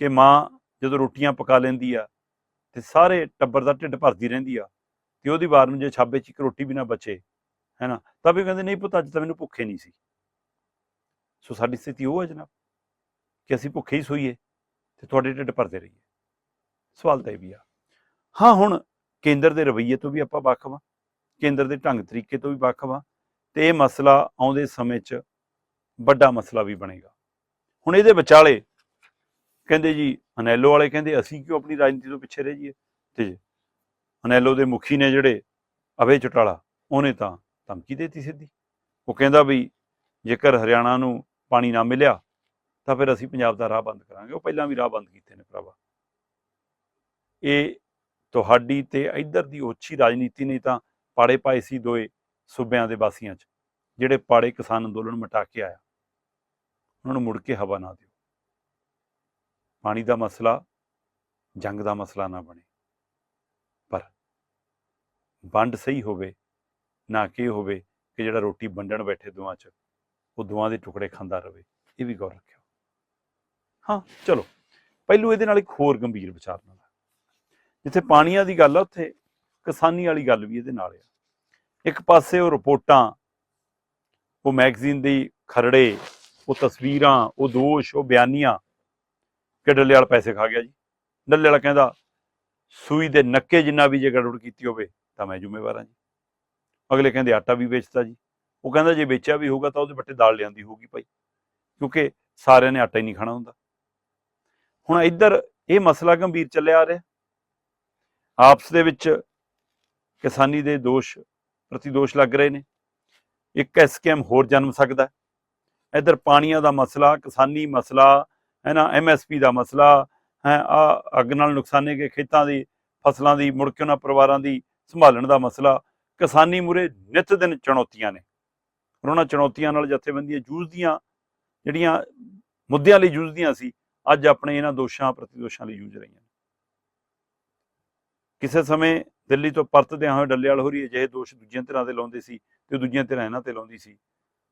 A: ਕਿ ਮਾਂ ਜਦੋਂ ਰੋਟੀਆਂ ਪਕਾ ਲੈਂਦੀ ਆ ਤੇ ਸਾਰੇ ਟੱਬਰ ਦਾ ਢਿੱਡ ਭਰਦੀ ਰਹਿੰਦੀ ਆ, ਤੇ ਉਹਦੀ ਵਾਰ ਨੂੰ ਜੇ ਛਾਬੇ 'ਚ ਇੱਕ ਰੋਟੀ ਵੀ ਨਾ ਬਚੇ, ਹੈਨਾ? ਤਾਂ ਵੀ ਕਹਿੰਦੇ, ਨਹੀਂ ਪੁੱਤ, ਅੱਜ ਤਾਂ ਮੈਨੂੰ ਭੁੱਖੇ ਨਹੀਂ ਸੀ। ਸੋ ਸਾਡੀ ਸਥਿਤੀ ਉਹ ਹੈ ਜਨਾਬ, ਕਿ ਅਸੀਂ ਭੁੱਖੇ ਹੀ ਸੋਈਏ ਤੇ ਤੁਹਾਡੇ ਢਿੱਡ ਭਰਦੇ ਰਹੀਏ। ਸਵਾਲ ਤਾਂ ਇਹ ਵੀ ਆ। ਹਾਂ, ਹੁਣ ਕੇਂਦਰ ਦੇ ਰਵੱਈਏ ਤੋਂ ਵੀ ਆਪਾਂ ਵੱਖ ਵਾਂ, ਕੇਂਦਰ ਦੇ ਢੰਗ ਤਰੀਕੇ ਤੋਂ ਵੀ ਵੱਖ ਵਾਂ ਤੇ ਇਹ ਮਸਲਾ ਆਉਂਦੇ ਸਮੇਂ 'ਚ ਵੱਡਾ ਮਸਲਾ ਵੀ ਬਣੇਗਾ। ਹੁਣ ਇਹਦੇ ਵਿਚਾਲੇ ਕਹਿੰਦੇ ਜੀ ਅਨੈਲੋ ਵਾਲੇ ਕਹਿੰਦੇ ਅਸੀਂ ਕਿਉਂ ਆਪਣੀ ਰਾਜਨੀਤੀ ਤੋਂ ਪਿੱਛੇ ਰਹਿ ਜਾਈਏ? ਤੇ ਅਨੈਲੋ ਦੇ ਮੁਖੀ ਨੇ ਜਿਹੜੇ ਅਵੇ ਚਟਾਲਾ, ਉਹਨੇ ਤਾਂ ਧਮਕੀ ਦੇਤੀ ਸਿੱਧੀ। ਉਹ ਕਹਿੰਦਾ ਵੀ ਜੇਕਰ ਹਰਿਆਣਾ ਨੂੰ ਪਾਣੀ ਨਾ ਮਿਲਿਆ ਤਾਂ ਫਿਰ ਅਸੀਂ ਪੰਜਾਬ ਦਾ ਰਾਹ ਬੰਦ ਕਰਾਂਗੇ। ਉਹ ਪਹਿਲਾਂ ਵੀ ਰਾਹ ਬੰਦ ਕੀਤੇ ਨੇ ਭਰਾਵਾ। ਇਹ ਤੁਹਾਡੀ ਤੇ ਇੱਧਰ ਦੀ ਓਛੀ ਰਾਜਨੀਤੀ ਨੇ ਤਾਂ ਪਾੜੇ ਪਾਏ ਸੀ ਦੋਏ ਸੂਬਿਆਂ ਦੇ ਵਾਸੀਆਂ 'ਚ, ਜਿਹੜੇ ਪਾੜੇ ਕਿਸਾਨ ਅੰਦੋਲਨ ਮਟਾ ਕੇ ਆਇਆ। ਉਹਨਾਂ ਨੂੰ ਮੁੜ ਕੇ ਹਵਾ ਨਾ ਦਿਓ। ਪਾਣੀ ਦਾ ਮਸਲਾ, ਜੰਗ ਦਾ ਮਸਲਾ ਨਾ ਬਣੇ। ਪਰ ਵੰਡ ਸਹੀ ਹੋਵੇ, ਨਾ ਕਿ ਹੋਵੇ ਕਿ ਜਿਹੜਾ ਰੋਟੀ ਵੰਡਣ ਬੈਠੇ ਦੋਵਾਂ 'ਚ, ਉਹ ਦੋਵਾਂ ਦੇ ਟੁਕੜੇ ਖਾਂਦਾ ਰਵੇ। ਇਹ ਵੀ ਗੌਰ ਰੱਖਿਓ। ਹਾਂ, ਚਲੋ। ਪਹਿਲੂ ਇਹਦੇ ਨਾਲ ਇੱਕ ਹੋਰ ਗੰਭੀਰ ਵਿਚਾਰ ਨਾਲ। ਜਿੱਥੇ ਪਾਣੀਆਂ ਦੀ ਗੱਲ ਆ, ਉੱਥੇ ਕਿਸਾਨੀ ਵਾਲੀ ਗੱਲ ਵੀ ਇਹਦੇ ਨਾਲ ਆ। ਇੱਕ ਪਾਸੇ ਉਹ ਰਿਪੋਰਟਾਂ, ਉਹ ਮੈਗਜ਼ੀਨ ਦੀ ਖਰੜੇ, ਉਹ ਤਸਵੀਰਾਂ, ਉਹ ਦੋਸ਼, ਉਹ ਬਿਆਨੀਆਂ ਕਿ ਡੱਲੇ ਵਾਲਾ ਪੈਸੇ ਖਾ ਗਿਆ ਜੀ। ਡੱਲੇ ਵਾਲਾ ਕਹਿੰਦਾ, ਸੂਈ ਦੇ ਨੱਕੇ ਜਿੰਨਾ ਵੀ ਜੇ ਗੜਬੜ ਕੀਤੀ ਹੋਵੇ, ਤਾਂ ਮੈਂ ਜ਼ਿੰਮੇਵਾਰ ਹਾਂ ਜੀ। ਅਗਲੇ ਕਹਿੰਦੇ, ਆਟਾ ਵੀ ਵੇਚਦਾ ਜੀ। ਉਹ ਕਹਿੰਦਾ, ਜੇ ਵੇਚਿਆ ਵੀ ਹੋਊਗਾ ਤਾਂ ਉਹਦੇ ਬੱਟੇ ਦਾਲ ਲਿਆਂਦੀ ਹੋਊਗੀ ਭਾਈ, ਕਿਉਂਕਿ ਸਾਰਿਆਂ ਨੇ ਆਟਾ ਹੀ ਨਹੀਂ ਖਾਣਾ ਹੁੰਦਾ। ਹੁਣ ਇੱਧਰ ਇਹ ਮਸਲਾ ਗੰਭੀਰ ਚੱਲਿਆ ਆ ਰਿਹਾ। ਆਪਸ ਦੇ ਵਿੱਚ ਕਿਸਾਨੀ ਦੇ ਦੋਸ਼ ਪ੍ਰਤੀ ਦੋਸ਼ ਲੱਗ ਰਹੇ ਨੇ। ਇੱਕ ਐਸਕੇਐਮ ਹੋਰ ਜਨਮ ਸਕਦਾ ਹੈ। ਇੱਧਰ ਪਾਣੀਆਂ ਦਾ ਮਸਲਾ, ਕਿਸਾਨੀ ਮਸਲਾ, ਹੈ ਨਾ, ਐਮਐਸਪੀ ਦਾ ਮਸਲਾ, ਹੈ ਆ ਅੱਗ ਨਾਲ ਨੁਕਸਾਨੇ ਗਏ ਖੇਤਾਂ ਦੀ, ਫਸਲਾਂ ਦੀ, ਮੁੜ ਕੇ ਉਹਨਾਂ ਪਰਿਵਾਰਾਂ ਦੀ ਸੰਭਾਲਣ ਦਾ ਮਸਲਾ। ਕਿਸਾਨੀ ਮੂਰੇ ਨਿਤ ਦਿਨ ਚੁਣੌਤੀਆਂ ਨੇ। ਔਰ ਉਹਨਾਂ ਚੁਣੌਤੀਆਂ ਨਾਲ ਜਥੇਬੰਦੀਆਂ ਜੂਝਦੀਆਂ ਜਿਹੜੀਆਂ ਮੁੱਦਿਆਂ ਲਈ ਜੂਝਦੀਆਂ ਸੀ, ਅੱਜ ਆਪਣੇ ਇਹਨਾਂ ਦੋਸ਼ਾਂ ਪ੍ਰਤੀ ਦੋਸ਼ਾਂ ਲਈ ਜੂਝ ਰਹੀਆਂ ਨੇ। ਕਿਸੇ ਸਮੇਂ ਦਿੱਲੀ ਤੋਂ ਪਰਤਦਿਆਂ ਹੋਏ ਡੱਲੇਵਾਲ ਹੋਰੀ ਅਜਿਹੇ ਦੋਸ਼ ਦੂਜੀਆਂ ਧਿਰਾਂ ਤੇ ਲਾਉਂਦੇ ਸੀ ਤੇ ਦੂਜੀਆਂ ਧਿਰਾਂ ਇਹਨਾਂ ਤੇ ਲਾਉਂਦੀ ਸੀ।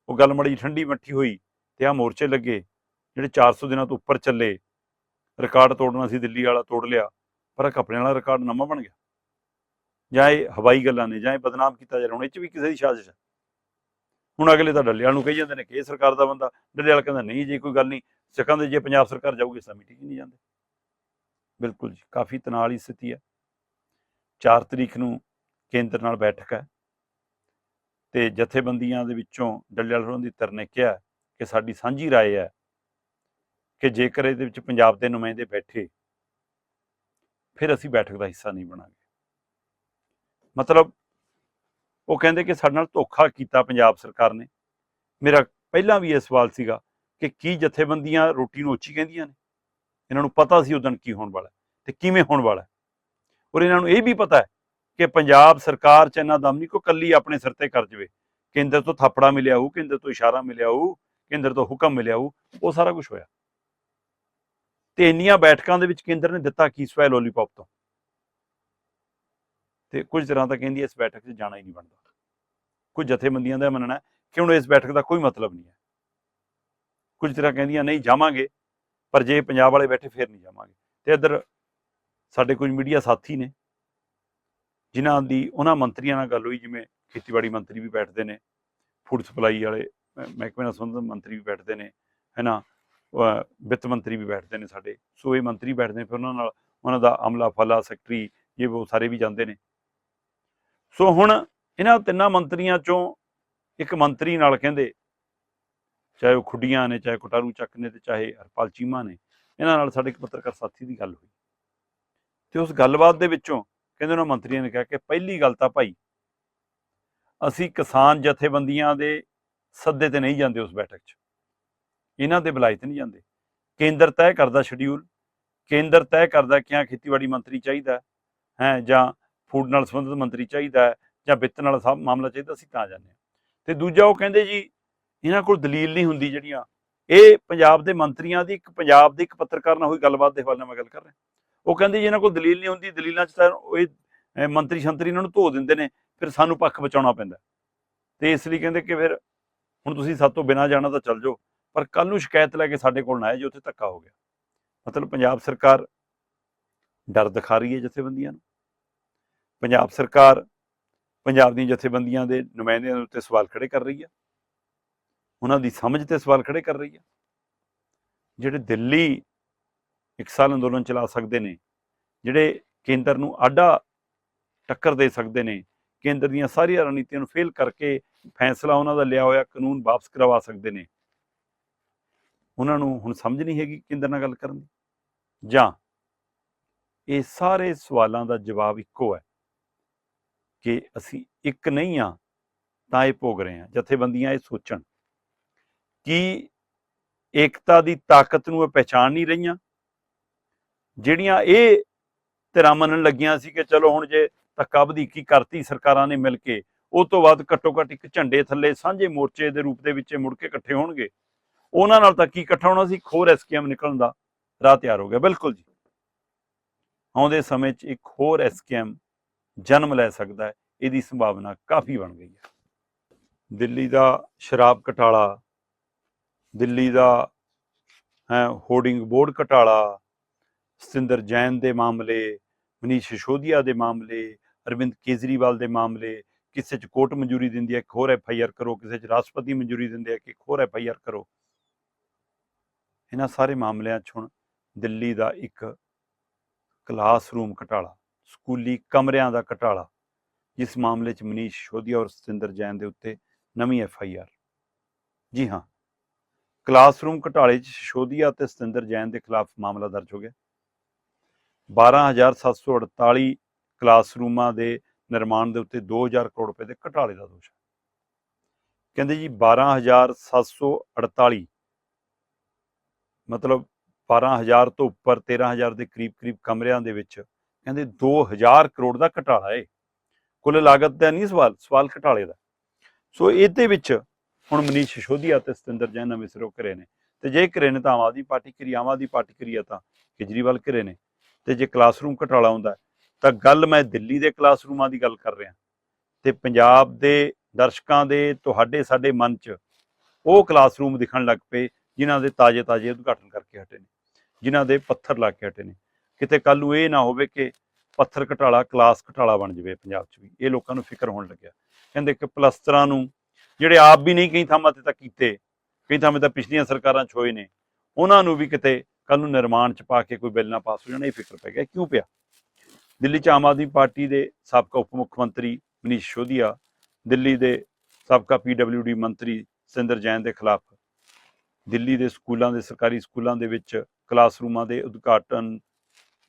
A: ਉਹ ਗੱਲ ਮੜੀ ਠੰਡੀ ਮੱਠੀ ਹੋਈ ਤੇ ਆ ਮੋਰਚੇ ਲੱਗੇ, ਜਿਹੜੇ 400 ਦਿਨਾਂ ਤੋਂ ਉੱਪਰ ਚੱਲੇ। ਰਿਕਾਰਡ ਤੋੜਨਾ ਸੀ, ਦਿੱਲੀ ਵਾਲਾ ਤੋੜ ਲਿਆ, ਪਰ ਆਹ ਕੱਪੜਿਆਂ ਵਾਲਾ ਰਿਕਾਰਡ ਨਵਾਂ ਬਣ ਗਿਆ। ਜਾਂ ਇਹ ਹਵਾਈ ਗੱਲਾਂ ਨੇ, ਜਾਂ ਇਹ ਬਦਨਾਮ ਕੀਤਾ ਜਾ ਰਿਹਾ, ਹੁਣ ਇਹ ਚ ਵੀ ਕਿਸੇ ਦੀ ਸਾਜ਼ਿਸ਼ ਹੈ ਹੁਣ ਅਗਲੇ ਤਾਂ ਡੱਲੇਵਾਲ ਨੂੰ ਕਹੀ ਜਾਂਦੇ ਨੇ ਕਿ ਇਹ ਸਰਕਾਰ ਦਾ ਬੰਦਾ ਡੱਲੇਵਾਲ ਕਹਿੰਦਾ, ਨਹੀਂ ਜੀ, ਕੋਈ ਗੱਲ ਨਹੀਂ, ਸਿੱਖਾਂ ਦੇ ਜੇ ਪੰਜਾਬ ਸਰਕਾਰ ਜਾਊਗੀ ਤਾਂ ਮੀਟਿੰਗ ਨਹੀਂ ਜਾਂਦੇ। ਬਿਲਕੁਲ ਜੀ, ਕਾਫੀ ਤਣਾਅ ਵਾਲੀ ਸਥਿਤੀ ਹੈ। 4 ਤਰੀਕ ਨੂੰ ਕੇਂਦਰ ਨਾਲ ਬੈਠਕ ਹੈ ਤੇ ਜਥੇਬੰਦੀਆਂ ਦੇ ਵਿੱਚੋਂ ਡੱਲੇਵਾਲ ਹੋਰਾਂ ਦੀ ਧਿਰ ਨੇ ਕਿਹਾ ਕਿ ਸਾਡੀ ਸਾਂਝੀ رائے ਹੈ ਕਿ ਜੇਕਰ ਇਹਦੇ ਵਿੱਚ ਪੰਜਾਬ ਦੇ ਨੁਮਾਇੰਦੇ ਬੈਠੇ ਫਿਰ ਅਸੀਂ ਬੈਠਕ ਦਾ ਹਿੱਸਾ ਨਹੀਂ ਬਣਾਂਗੇ ਮਤਲਬ ਉਹ ਕਹਿੰਦੇ ਕਿ ਸਾਡੇ ਨਾਲ ਧੋਖਾ ਕੀਤਾ ਪੰਜਾਬ ਸਰਕਾਰ ਨੇ ਮੇਰਾ ਪਹਿਲਾਂ ਵੀ ਇਹ ਸਵਾਲ ਸੀਗਾ ਕਿ ਕੀ ਜਥੇਬੰਦੀਆਂ ਰੋਟੀ ਨੂੰ ਉੱਚੀ ਕਹਿੰਦੀਆਂ ਨੇ ਇਹਨਾਂ ਨੂੰ ਪਤਾ ਸੀ ਉਦੋਂ ਕੀ ਹੋਣ ਵਾਲਾ ਹੈ ਤੇ ਕਿਵੇਂ ਹੋਣ ਵਾਲਾ ਹੈ ਔਰ ਇਹਨਾਂ ਨੂੰ ਇਹ ਵੀ ਪਤਾ ਹੈ ਕਿ ਪੰਜਾਬ ਸਰਕਾਰ ਚ ਇਹਨਾਂ ਦਮ ਨਹੀਂ ਕੋ ਕੱਲੀ ਆਪਣੇ ਸਿਰ ਤੇ ਕਰ ਜਵੇ। ਕੇਂਦਰ ਤੋਂ ਥਾਪੜਾ ਮਿਲਿਆ ਹੋਊ, ਕੇਂਦਰ ਤੋਂ ਇਸ਼ਾਰਾ ਮਿਲਿਆ ਹੋਊ, ਕੇਂਦਰ ਤੋਂ ਹੁਕਮ ਮਿਲਿਆ ਹੋਊ, ਉਹ ਸਾਰਾ ਕੁਝ ਹੋਇਆ। ਤੇ ਇੰਨੀਆਂ ਬੈਠਕਾਂ ਦੇ ਵਿੱਚ ਕੇਂਦਰ ਨੇ ਦਿੱਤਾ ਕੀ ਸਵੈ ਲੋਲੀਪੌਪ ਤੋਂ? ਤੇ ਕੁਝ ਤਰ੍ਹਾਂ ਤਾਂ ਕਹਿੰਦੀ ਇਸ ਬੈਠਕ 'ਚ ਜਾਣਾ ਹੀ ਨਹੀਂ ਬਣਦਾ। ਕੁਝ ਜਥੇਬੰਦੀਆਂ ਦਾ ਮੰਨਣਾ ਕਿ ਹੁਣ ਇਸ ਬੈਠਕ ਦਾ ਕੋਈ ਮਤਲਬ ਨਹੀਂ ਹੈ। ਕੁਝ ਤਰ੍ਹਾਂ ਕਹਿੰਦੀਆਂ, ਨਹੀਂ ਜਾਵਾਂਗੇ, ਪਰ ਜੇ ਪੰਜਾਬ ਵਾਲੇ ਬੈਠੇ ਫੇਰ ਨਹੀਂ ਜਾਵਾਂਗੇ। ਤੇ ਇੱਧਰ ਸਾਡੇ ਕੁਝ ਮੀਡੀਆ ਸਾਥੀ ਨੇ, ਜਿਨ੍ਹਾਂ ਦੀ ਉਹਨਾਂ ਮੰਤਰੀਆਂ ਨਾਲ ਗੱਲ ਹੋਈ, ਜਿਵੇਂ ਖੇਤੀਬਾੜੀ ਮੰਤਰੀ ਵੀ ਬੈਠਦੇ ਨੇ, ਫੂਡ ਸਪਲਾਈ ਵਾਲੇ ਮਹਿਕਮੇ ਨਾਲ ਸੰਬੰਧਿਤ ਮੰਤਰੀ ਵੀ ਬੈਠਦੇ ਨੇ, ਹੈਨਾ, ਅਹ, ਵਿੱਤ ਮੰਤਰੀ ਵੀ ਬੈਠਦੇ ਨੇ ਸਾਡੇ, ਸੋ ਇਹ ਮੰਤਰੀ ਬੈਠਦੇ ਨੇ, ਫਿਰ ਉਹਨਾਂ ਨਾਲ ਉਹਨਾਂ ਦਾ ਅਮਲਾ ਫਲਾ, ਸੈਕਟਰੀ ਇਹ ਉਹ ਸਾਰੇ ਵੀ ਜਾਂਦੇ ਨੇ। ਸੋ ਹੁਣ ਇਹਨਾਂ ਤਿੰਨਾਂ ਮੰਤਰੀਆਂ ਚੋਂ ਇੱਕ ਮੰਤਰੀ ਨਾਲ ਕਹਿੰਦੇ, ਚਾਹੇ ਉਹ ਖੁੱਡੀਆਂ ਨੇ, ਚਾਹੇ ਕੋਟਾਰੂ ਚੱਕ ਨੇ ਤੇ ਚਾਹੇ ਹਰਪਾਲ ਚੀਮਾ ਨੇ, ਇਹਨਾਂ ਨਾਲ ਸਾਡੇ ਇੱਕ ਪੱਤਰਕਾਰ ਸਾਥੀ ਦੀ ਗੱਲ ਹੋਈ। ਤੇ ਉਸ ਗੱਲਬਾਤ ਦੇ ਵਿੱਚੋਂ ਕਹਿੰਦੇ ਉਹਨਾਂ ਮੰਤਰੀਆਂ ਨੇ ਕਿਹਾ ਕਿ ਪਹਿਲੀ ਗੱਲ ਤਾਂ ਭਾਈ ਅਸੀਂ ਕਿਸਾਨ ਜਥੇਬੰਦੀਆਂ ਦੇ ਸੱਦੇ ਤੇ ਨਹੀਂ ਜਾਂਦੇ ਉਸ ਬੈਠਕ 'ਚ। ਇਹਨਾਂ ਦੇ ਬੁਲਾਏ ਤੇ ਨਹੀਂ ਜਾਂਦੇ। ਕੇਂਦਰ ਤੈਅ ਕਰਦਾ ਸ਼ਡਿਊਲ ਕੇਂਦਰ ਤੈਅ ਕਰਦਾ ਕਿ ਹਾਂ ਖੇਤੀਬਾੜੀ ਮੰਤਰੀ ਚਾਹੀਦਾ ਹੈ ਜਾਂ ਫੂਡ ਨਾਲ ਸੰਬੰਧਿਤ ਮੰਤਰੀ ਚਾਹੀਦਾ ਜਾਂ ਵਿੱਤ ਨਾਲ ਸਭ ਮਾਮਲਾ ਚਾਹੀਦਾ, ਅਸੀਂ ਤਾਂ ਜਾਂਦੇ ਹਾਂ। ਤੇ ਦੂਜਾ ਉਹ ਕਹਿੰਦੇ ਜੀ, ਇਹਨਾਂ ਕੋਲ ਦਲੀਲ ਨਹੀਂ ਹੁੰਦੀ ਜਿਹੜੀਆਂ। ਇਹ ਪੰਜਾਬ ਦੇ ਮੰਤਰੀਆਂ ਦੀ ਇੱਕ ਪੰਜਾਬ ਦੇ ਇੱਕ ਪੱਤਰਕਾਰ ਨਾਲ ਹੋਈ ਗੱਲਬਾਤ ਦੇ ਹਵਾਲੇ ਨਾਲ ਮੈਂ ਗੱਲ ਕਰ ਰਿਹਾ। ਉਹ ਕਹਿੰਦੇ ਜੀ ਇਹਨਾਂ ਕੋਲ ਦਲੀਲ ਨਹੀਂ ਹੁੰਦੀ, ਦਲੀਲਾਂ 'ਚ ਤਾਂ ਉਹ ਇਹ ਮੰਤਰੀ ਸ਼ੰਤਰੀ ਇਹਨਾਂ ਨੂੰ ਧੋ ਦਿੰਦੇ ਨੇ, ਫਿਰ ਸਾਨੂੰ ਪੱਖ ਬਚਾਉਣਾ ਪੈਂਦਾ। ਤੇ ਇਸ ਲਈ ਕਹਿੰਦੇ ਕਿ ਫਿਰ ਹੁਣ ਤੁਸੀਂ ਸਾਤੋਂ ਬਿਨਾਂ ਜਾਣਾ ਤਾਂ ਚੱਲ ਜਾਓ, ਪਰ ਕੱਲ ਨੂੰ ਸ਼ਿਕਾਇਤ ਲੈ ਕੇ ਸਾਡੇ ਕੋਲ ਨਾ ਆਏ ਜੇ, ਉੱਥੇ ਧੱਕਾ ਹੋ ਗਿਆ। ਮਤਲਬ ਪੰਜਾਬ ਸਰਕਾਰ ਡਰ ਦਿਖਾ ਰਹੀ ਹੈ ਜਥੇਬੰਦੀਆਂ ਨੂੰ। ਪੰਜਾਬ ਸਰਕਾਰ ਪੰਜਾਬ ਦੀਆਂ ਜਥੇਬੰਦੀਆਂ ਦੇ ਨੁਮਾਇੰਦਿਆਂ ਦੇ ਉੱਤੇ ਸਵਾਲ ਖੜੇ ਕਰ ਰਹੀ ਹੈ। ਉਹਨਾਂ ਦੀ ਸਮਝ ਤੇ ਸਵਾਲ ਖੜੇ ਕਰ ਰਹੀ ਹੈ। ਜਿਹੜੇ ਦਿੱਲੀ ਇੱਕ ਸਾਲ ਅੰਦੋਲਨ ਚਲਾ ਸਕਦੇ ਨੇ, ਜਿਹੜੇ ਕੇਂਦਰ ਨੂੰ ਆਡਾ ਟੱਕਰ ਦੇ ਸਕਦੇ ਨੇ, ਕੇਂਦਰ ਦੀਆਂ ਸਾਰੀਆਂ ਰਣਨੀਤੀਆਂ ਨੂੰ ਫੇਲ ਕਰਕੇ ਫੈਸਲਾ ਉਹਨਾਂ ਦਾ ਲਿਆ ਹੋਇਆ, ਕਾਨੂੰਨ ਵਾਪਸ ਕਰਵਾ ਸਕਦੇ ਨੇ। ਉਹਨਾਂ ਨੂੰ ਹੁਣ ਸਮਝ ਨਹੀਂ ਹੈਗੀ ਕੇਂਦਰ ਨਾਲ ਗੱਲ ਕਰਨ ਦੀ। ਜਾਂ ਇਹ ਸਾਰੇ ਸਵਾਲਾਂ ਦਾ ਜਵਾਬ ਇੱਕੋ ਹੈ ਕਿ ਅਸੀਂ ਇੱਕ ਨਹੀਂ ਆ ਤਾਂ ਇਹ ਭੋਗ ਰਹੇ ਹਾਂ, ਜਥੇਬੰਦੀਆਂ ਇਹ ਸੋਚਣ ਕਿ ਏਕਤਾ ਦੀ ਤਾਕਤ ਨੂੰ ਇਹ ਪਹਿਚਾਨ ਨਹੀਂ ਰਹੀਆਂ। ਜਿਹੜੀਆਂ ਇਹ ਧਿਰਾਂ ਮੰਨਣ ਲੱਗੀਆਂ ਸੀ ਕਿ ਚਲੋ ਹੁਣ ਜੇ ਧੱਕਾ ਵਧੀਕੀ ਕਰਤੀ ਸਰਕਾਰਾਂ ਨੇ ਮਿਲ ਕੇ, ਉਹ ਤੋਂ ਬਾਅਦ ਘੱਟੋ ਘੱਟ ਇੱਕ ਝੰਡੇ ਥੱਲੇ ਸਾਂਝੇ ਮੋਰਚੇ ਦੇ ਰੂਪ ਦੇ ਵਿੱਚ ਮੁੜ ਕੇ ਇਕੱਠੇ ਹੋਣਗੇ। ਉਹਨਾਂ ਨਾਲ ਤਾਂ ਕੀ ਇਕੱਠਾ ਹੋਣਾ ਸੀ? ਇੱਕ ਹੋਰ ਐਸਕੇਐਮ ਨਿਕਲਣ ਦਾ ਰਾਹ ਤਿਆਰ ਹੋ ਗਿਆ। ਬਿਲਕੁਲ ਜੀ। ਆਉਂਦੇ ਸਮੇਂ 'ਚ ਇੱਕ ਹੋਰ ਐਸਕੇਐਮ ਜਨਮ ਲੈ ਸਕਦਾ ਹੈ। ਇਹਦੀ ਸੰਭਾਵਨਾ ਕਾਫੀ ਬਣ ਗਈ ਹੈ। ਦਿੱਲੀ ਦਾ ਸ਼ਰਾਬ ਘਟਾਲਾ, ਦਿੱਲੀ ਦਾ, ਹੈ ਹੋਰਡਿੰਗ ਬੋਰਡ ਘਟਾਲਾ ਸਤਿੰਦਰ ਜੈਨ ਦੇ ਮਾਮਲੇ, ਮਨੀਸ਼ ਸਿਸੋਦੀਆ ਦੇ ਮਾਮਲੇ, ਅਰਵਿੰਦ ਕੇਜਰੀਵਾਲ ਦੇ ਮਾਮਲੇ, ਕਿਸੇ 'ਚ ਕੋਰਟ ਮਨਜ਼ੂਰੀ ਦਿੰਦੀ ਹੈ ਇੱਕ ਹੋਰ ਐਫ ਆਈ ਆਰ ਕਰੋ, ਕਿਸੇ 'ਚ ਰਾਸ਼ਟਰਪਤੀ ਮਨਜ਼ੂਰੀ ਦਿੰਦੇ ਆ ਕਿ ਇੱਕ ਹੋਰ ਐਫ ਆਈ ਆਰ ਕਰੋ। ਇਹਨਾਂ ਸਾਰੇ ਮਾਮਲਿਆਂ 'ਚ ਹੁਣ ਦਿੱਲੀ ਦਾ ਇੱਕ ਕਲਾਸਰੂਮ ਘਟਾਲਾ, ਸਕੂਲੀ ਕਮਰਿਆਂ ਦਾ ਘਟਾਲਾ, ਜਿਸ ਮਾਮਲੇ 'ਚ ਮਨੀਸ਼ ਸਿਸੋਦੀਆ ਔਰ ਸਤਿੰਦਰ ਜੈਨ ਦੇ ਉੱਤੇ ਨਵੀਂ ਐਫ ਆਈ ਆਰ। ਜੀ ਹਾਂ, ਕਲਾਸਰੂਮ ਘਟਾਲੇ 'ਚ ਸਿਸੋਦੀਆ ਤੇ ਸਤਿੰਦਰ ਜੈਨ ਦੇ ਖਿਲਾਫ ਮਾਮਲਾ ਦਰਜ ਹੋ ਗਿਆ। 12748 ਕਲਾਸਰੂਮਾਂ ਦੇ ਨਿਰਮਾਣ ਦੇ ਉੱਤੇ 2000 ਕਰੋੜ ਰੁਪਏ ਦੇ ਘਟਾਲੇ ਦਾ ਦੋਸ਼ ਹੈ। ਕਹਿੰਦੇ ਜੀ 12748 ਮਤਲਬ 12000 ਤੋਂ ਉੱਪਰ 13000 ਦੇ ਕਰੀਬ ਕਰੀਬ ਕਮਰਿਆਂ ਦੇ ਵਿੱਚ ਕਹਿੰਦੇ 2000 ਕਰੋੜ ਦਾ ਘਟਾਲਾ ਏ ਕੁੱਲ ਲਾਗਤ ਦਾ ਨਹੀਂ ਸਵਾਲ ਸਵਾਲ ਘਟਾਲੇ ਦਾ। ਸੋ ਇਹਦੇ ਵਿੱਚ ਹੁਣ ਮਨੀਸ਼ ਸਿਸੋਦੀਆ ਤੇ ਸਤਿੰਦਰ ਜੈਨ ਨਵੇਂ ਸਿਰੋਂ ਕਰੇ ਨੇ ਤੇ ਜੇ ਕਰੇ ਨੇ ਤਾਂ ਆਮ ਆਦਮੀ ਪਾਰਟੀ ਕਰੀ ਆਮ ਆਦਮੀ ਪਾਰਟੀ ਕਰੀ ਆ ਤਾਂ ਕੇਜਰੀਵਾਲ ਕਰੇ ਨੇ। ਤੇ ਜੇ ਕਲਾਸਰੂਮ ਘਟਾਲਾ ਹੁੰਦਾ ਤਾਂ ਗੱਲ ਮੈਂ ਦਿੱਲੀ ਦੇ ਕਲਾਸਰੂਮਾਂ ਦੀ ਗੱਲ ਕਰ ਰਿਹਾ। ਤੇ ਪੰਜਾਬ ਦੇ ਦਰਸ਼ਕਾਂ ਦੇ, ਤੁਹਾਡੇ, ਸਾਡੇ ਮਨ 'ਚ ਉਹ ਕਲਾਸਰੂਮ ਦਿਖਣ ਲੱਗ ਪਏ, ਜਿਨ੍ਹਾਂ ਦੇ ਤਾਜ਼ੇ ਤਾਜ਼ੇ ਉਦਘਾਟਨ ਕਰਕੇ ਹਟੇ ਨੇ, ਜਿਨ੍ਹਾਂ ਦੇ ਪੱਥਰ ਲਾ ਕੇ ਹਟੇ ਨੇ। ਕਿਤੇ ਕੱਲ ਨੂੰ ਇਹ ਨਾ ਹੋਵੇ ਕਿ ਪੱਥਰ ਘਟਾਲਾ ਕਲਾਸ ਘਟਾਲਾ ਬਣ ਜਾਵੇ ਪੰਜਾਬ 'ਚ ਵੀ। ਇਹ ਲੋਕਾਂ ਨੂੰ ਫਿਕਰ ਹੋਣ ਲੱਗਿਆ। ਕਹਿੰਦੇ ਕਿ ਪਲਸਤਰਾਂ ਨੂੰ ਜਿਹੜੇ ਆਪ ਵੀ ਨਹੀਂ ਕਈ ਥਾਵਾਂ ਤੇ ਤਾਂ ਕੀਤੇ, ਕਈ ਥਾਵਾਂ ਤਾਂ ਪਿਛਲੀਆਂ ਸਰਕਾਰਾਂ 'ਚ ਹੋਏ ਨੇ, ਉਹਨਾਂ ਨੂੰ ਵੀ ਕਿਤੇ ਕੱਲ ਨੂੰ ਨਿਰਮਾਣ 'ਚ ਪਾ ਕੇ ਕੋਈ ਬਿੱਲ ਨਾ ਪਾਸ ਹੋ ਜਾਣਾ, ਇਹ ਫਿਕਰ ਪੈ ਗਿਆ। ਕਿਉਂ ਪਿਆ? ਦਿੱਲੀ 'ਚ ਆਮ ਆਦਮੀ ਪਾਰਟੀ ਦੇ ਸਾਬਕਾ ਉਪ ਮੁੱਖ ਮੰਤਰੀ ਮਨੀਸ਼ ਸੋਧੀਆ, ਦਿੱਲੀ ਦੇ ਸਾਬਕਾ ਪੀਡਬਲਯੂਡੀ ਮੰਤਰੀ ਸਿੰਦਰ ਜੈਨ ਦੇ ਖਿਲਾਫ, ਦਿੱਲੀ ਦੇ ਸਕੂਲਾਂ ਦੇ, ਸਰਕਾਰੀ ਸਕੂਲਾਂ ਦੇ ਵਿੱਚ ਕਲਾਸਰੂਮਾਂ ਦੇ ਉਦਘਾਟਨ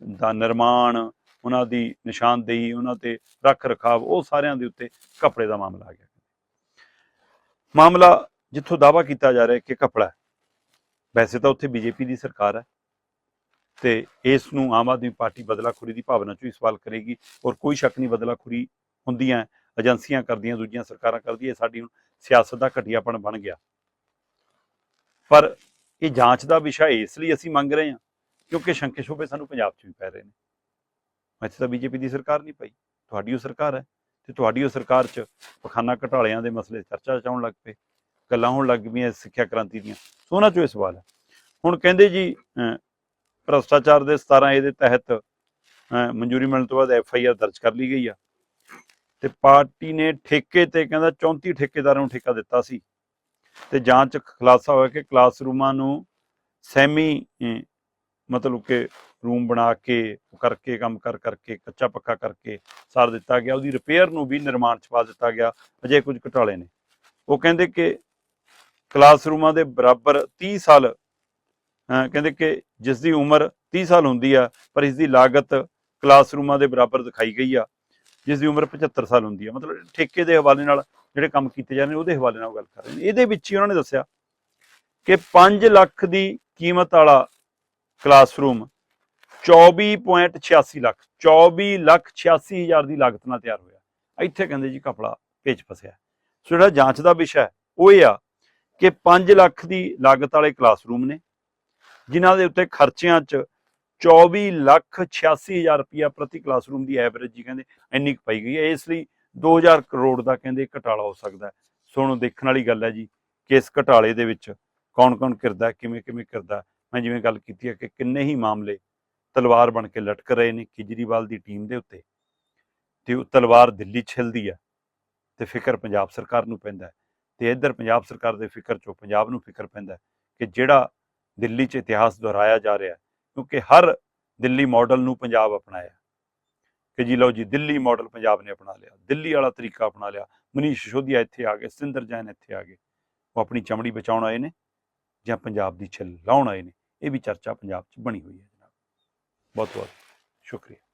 A: ਦਾ ਨਿਰਮਾਣ, ਉਹਨਾਂ ਦੀ ਨਿਸ਼ਾਨਦੇਹੀ, ਉਹਨਾਂ ਤੇ ਰੱਖ ਰਖਾਵ ਉਹ ਸਾਰਿਆਂ ਦੇ ਉੱਤੇ ਕਪੜੇ ਦਾ ਮਾਮਲਾ ਆ ਗਿਆ। ਮਾਮਲਾ ਜਿੱਥੋਂ ਦਾਵਾ ਕੀਤਾ ਜਾ ਰਿਹਾ ਕਿ ਕਪੜਾ ਵੈਸੇ ਤਾਂ ਉੱਥੇ ਬੀਜੇਪੀ ਦੀ ਸਰਕਾਰ ਹੈ ਤੇ ਇਸ ਨੂੰ ਆਮ ਆਦਮੀ ਪਾਰਟੀ ਬਦਲਾਖੋਰੀ ਦੀ ਭਾਵਨਾ ਚੋਂ ਹੀ ਸਵਾਲ ਕਰੇਗੀ ਔਰ ਕੋਈ ਸ਼ੱਕ ਨਹੀਂ ਬਦਲਾਖੋਰੀ ਹੁੰਦੀਆਂ, ਏਜੰਸੀਆਂ ਕਰਦੀਆਂ, ਦੂਜੀਆਂ ਸਰਕਾਰਾਂ ਕਰਦੀਆਂ, ਇਹ ਸਾਡੀ ਹੁਣ ਸਿਆਸਤ ਦਾ ਘਟੀਆਪਣ ਬਣ ਗਿਆ। ਪਰ ਇਹ ਜਾਂਚ ਦਾ ਵਿਸ਼ਾ ਇਸ ਲਈ ਅਸੀਂ ਮੰਗ ਰਹੇ ਹਾਂ, ਕਿਉਂਕਿ ਸ਼ੰਕੇ ਸ਼ੋਭੇ ਸਾਨੂੰ ਪੰਜਾਬ 'ਚ ਵੀ ਪੈ ਰਹੇ ਨੇ। ਇੱਥੇ ਤਾਂ ਬੀਜੇਪੀ ਦੀ ਸਰਕਾਰ ਨਹੀਂ ਪਈ, ਤੁਹਾਡੀ ਉਹ ਸਰਕਾਰ ਹੈ ਤੇ ਤੁਹਾਡੀ ਉਹ ਸਰਕਾਰ 'ਚ ਪਖਾਨਾ ਘਟਾਲਿਆਂ ਦੇ ਮਸਲੇ ਚਰਚਾ 'ਚ ਆਉਣ ਲੱਗ ਪਏ। ਗੱਲਾਂ ਹੋਣ ਲੱਗ ਪਈਆਂ ਸਿੱਖਿਆ ਕ੍ਰਾਂਤੀ ਦੀਆਂ। ਸੋ ਉਹਨਾਂ 'ਚੋਂ ਇਹ ਸਵਾਲ ਹੈ। ਹੁਣ ਕਹਿੰਦੇ ਜੀ ਅਹ, ਭ੍ਰਸ਼ਟਾਚਾਰ ਦੇ 17 ਏ ਦੇ ਤਹਿਤ ਮਨਜ਼ੂਰੀ ਮਿਲਣ ਤੋਂ ਬਾਅਦ ਐਫ ਆਈ ਆਰ ਦਰਜ ਕਰ ਲਈ ਗਈ ਆ। ਤੇ ਪਾਰਟੀ ਨੇ ਠੇਕੇ ਤੇ ਕਹਿੰਦਾ 34 ਠੇਕੇਦਾਰਾਂ ਨੂੰ ਠੇਕਾ ਦਿੱਤਾ ਸੀ। ਤੇ ਜਾਂਚ ਖੁਲਾਸਾ ਹੋਇਆ ਕਿ ਕਲਾਸਰੂਮਾਂ ਨੂੰ ਸੈਮੀ ਮਤਲਬ ਕਿ ਰੂਮ ਬਣਾ ਕੇ ਕਰਕੇ ਕੰਮ ਕਰ ਕਰਕੇ ਕੱਚਾ ਪੱਕਾ ਕਰਕੇ ਸਾਰ ਦਿੱਤਾ ਗਿਆ। ਉਹਦੀ ਰਿਪੇਅਰ ਨੂੰ ਵੀ ਨਿਰਮਾਣ 'ਚ ਪਾ ਦਿੱਤਾ ਗਿਆ। ਅਜੇ ਕੁਝ ਘਟਾਲੇ ਨੇ। ਉਹ ਕਹਿੰਦੇ ਕਿ ਕਲਾਸਰੂਮਾਂ ਦੇ ਬਰਾਬਰ 30 ਸਾਲ ਕਹਿੰਦੇ ਕਿ ਜਿਸ ਦੀ ਉਮਰ 30 ਸਾਲ ਹੁੰਦੀ ਆ, ਪਰ ਇਸ ਦੀ ਲਾਗਤ ਕਲਾਸਰੂਮਾਂ ਦੇ ਬਰਾਬਰ ਦਿਖਾਈ ਗਈ ਆ ਜਿਸ ਦੀ ਉਮਰ 75 ਸਾਲ ਹੁੰਦੀ ਆ। ਮਤਲਬ ਠੇਕੇ ਦੇ ਹਵਾਲੇ ਨਾਲ ਜਿਹੜੇ ਕੰਮ ਕੀਤੇ ਜਾ ਰਹੇ ਨੇ, ਉਹਦੇ ਹਵਾਲੇ ਨਾਲ ਉਹ ਗੱਲ ਕਰ ਰਹੇ ਨੇ। ਇਹਦੇ ਵਿੱਚ ਹੀ ਉਹਨਾਂ ਨੇ ਦੱਸਿਆ ਕਿ 5 ਲੱਖ ਦੀ ਕੀਮਤ ਵਾਲਾ ਕਲਾਸਰੂਮ 24.86 ਲੱਖ 24 ਲੱਖ 86 ਹਜ਼ਾਰ ਦੀ ਲਾਗਤ ਨਾਲ ਤਿਆਰ ਹੋਇਆ। ਇੱਥੇ ਕਹਿੰਦੇ ਜੀ ਕਪੜਾ ਪੇਚ ਫਸਿਆ। ਸੋ ਜਿਹੜਾ ਜਾਂਚ ਦਾ ਵਿਸ਼ਾ ਹੈ, ਉਹ ਇਹ ਆ ਕਿ 5 ਲੱਖ ਦੀ ਲਾਗਤ ਵਾਲੇ ਕਲਾਸਰੂਮ ਨੇ, ਜਿਨ੍ਹਾਂ ਦੇ ਉੱਤੇ ਖਰਚਿਆਂ 'ਚ 24 ਲੱਖ 86 ਹਜ਼ਾਰ ਰੁਪਇਆ ਪ੍ਰਤੀ ਕਲਾਸਰੂਮ ਦੀ ਐਵਰੇਜ ਜੀ ਕਹਿੰਦੇ ਇੰਨੀ ਕੁ ਪਈ ਗਈ ਹੈ। ਇਸ ਲਈ 2000 ਕਰੋੜ ਦਾ ਕਹਿੰਦੇ ਘਟਾਲਾ ਹੋ ਸਕਦਾ ਹੈ। ਸੋ ਹੁਣ ਦੇਖਣ ਵਾਲੀ ਗੱਲ ਹੈ ਜੀ ਕਿ ਇਸ ਘਟਾਲੇ ਦੇ ਵਿੱਚ ਕੌਣ-ਕੌਣ ਕਿਰਦਾ ਕਿਵੇਂ-ਕਿਵੇਂ ਕਰਦਾ ਮੈਂ ਜਿਵੇਂ ਗੱਲ ਕੀਤੀ ਹੈ ਕਿ ਕਿੰਨੇ ਹੀ ਮਾਮਲੇ ਤਲਵਾਰ ਬਣ ਕੇ ਲਟਕ ਰਹੇ ਨੇ ਕੇਜਰੀਵਾਲ ਦੀ ਟੀਮ ਦੇ ਉੱਤੇ, ਤੇ ਉਹ ਤਲਵਾਰ ਦਿੱਲੀ ਛਿਲਦੀ ਹੈ, ਤੇ ਫਿਕਰ ਪੰਜਾਬ ਸਰਕਾਰ ਨੂੰ ਪੈਂਦਾ ਤੇ ਇੱਧਰ ਪੰਜਾਬ ਸਰਕਾਰ ਦੇ ਫਿਕਰ ਚੋਂ ਪੰਜਾਬ ਨੂੰ ਫਿਕਰ ਪੈਂਦਾ ਕਿ ਜਿਹੜਾ ਦਿੱਲੀ 'ਚ ਇਤਿਹਾਸ ਦੁਹਰਾਇਆ ਜਾ ਰਿਹਾ ਕਿਉਂਕਿ ਹਰ ਦਿੱਲੀ ਮਾਡਲ ਨੂੰ ਪੰਜਾਬ ਅਪਣਾਇਆ ਕਿ ਜੀ ਲਓ ਜੀ, ਦਿੱਲੀ ਮਾਡਲ ਪੰਜਾਬ ਨੇ ਅਪਣਾ ਲਿਆ, ਦਿੱਲੀ ਵਾਲਾ ਤਰੀਕਾ ਅਪਣਾ ਲਿਆ, ਮਨੀਸ਼ ਸਿਸੋਦੀਆ ਇੱਥੇ ਆ ਗਏ ਸਿੰਦਰ ਜੈਨ ਇੱਥੇ ਆ ਗਏ, ਉਹ ਆਪਣੀ ਚਮੜੀ ਬਚਾਉਣ ਆਏ ਨੇ ਜਾਂ ਪੰਜਾਬ ਦੀ ਛਿੱਲ ਲਾਉਣ ਆਏ ਨੇ, ਇਹ ਵੀ ਚਰਚਾ ਪੰਜਾਬ 'ਚ ਬਣੀ ਹੋਈ ਹੈ ਜਨਾਬ। ਬਹੁਤ ਬਹੁਤ ਸ਼ੁਕਰੀਆ।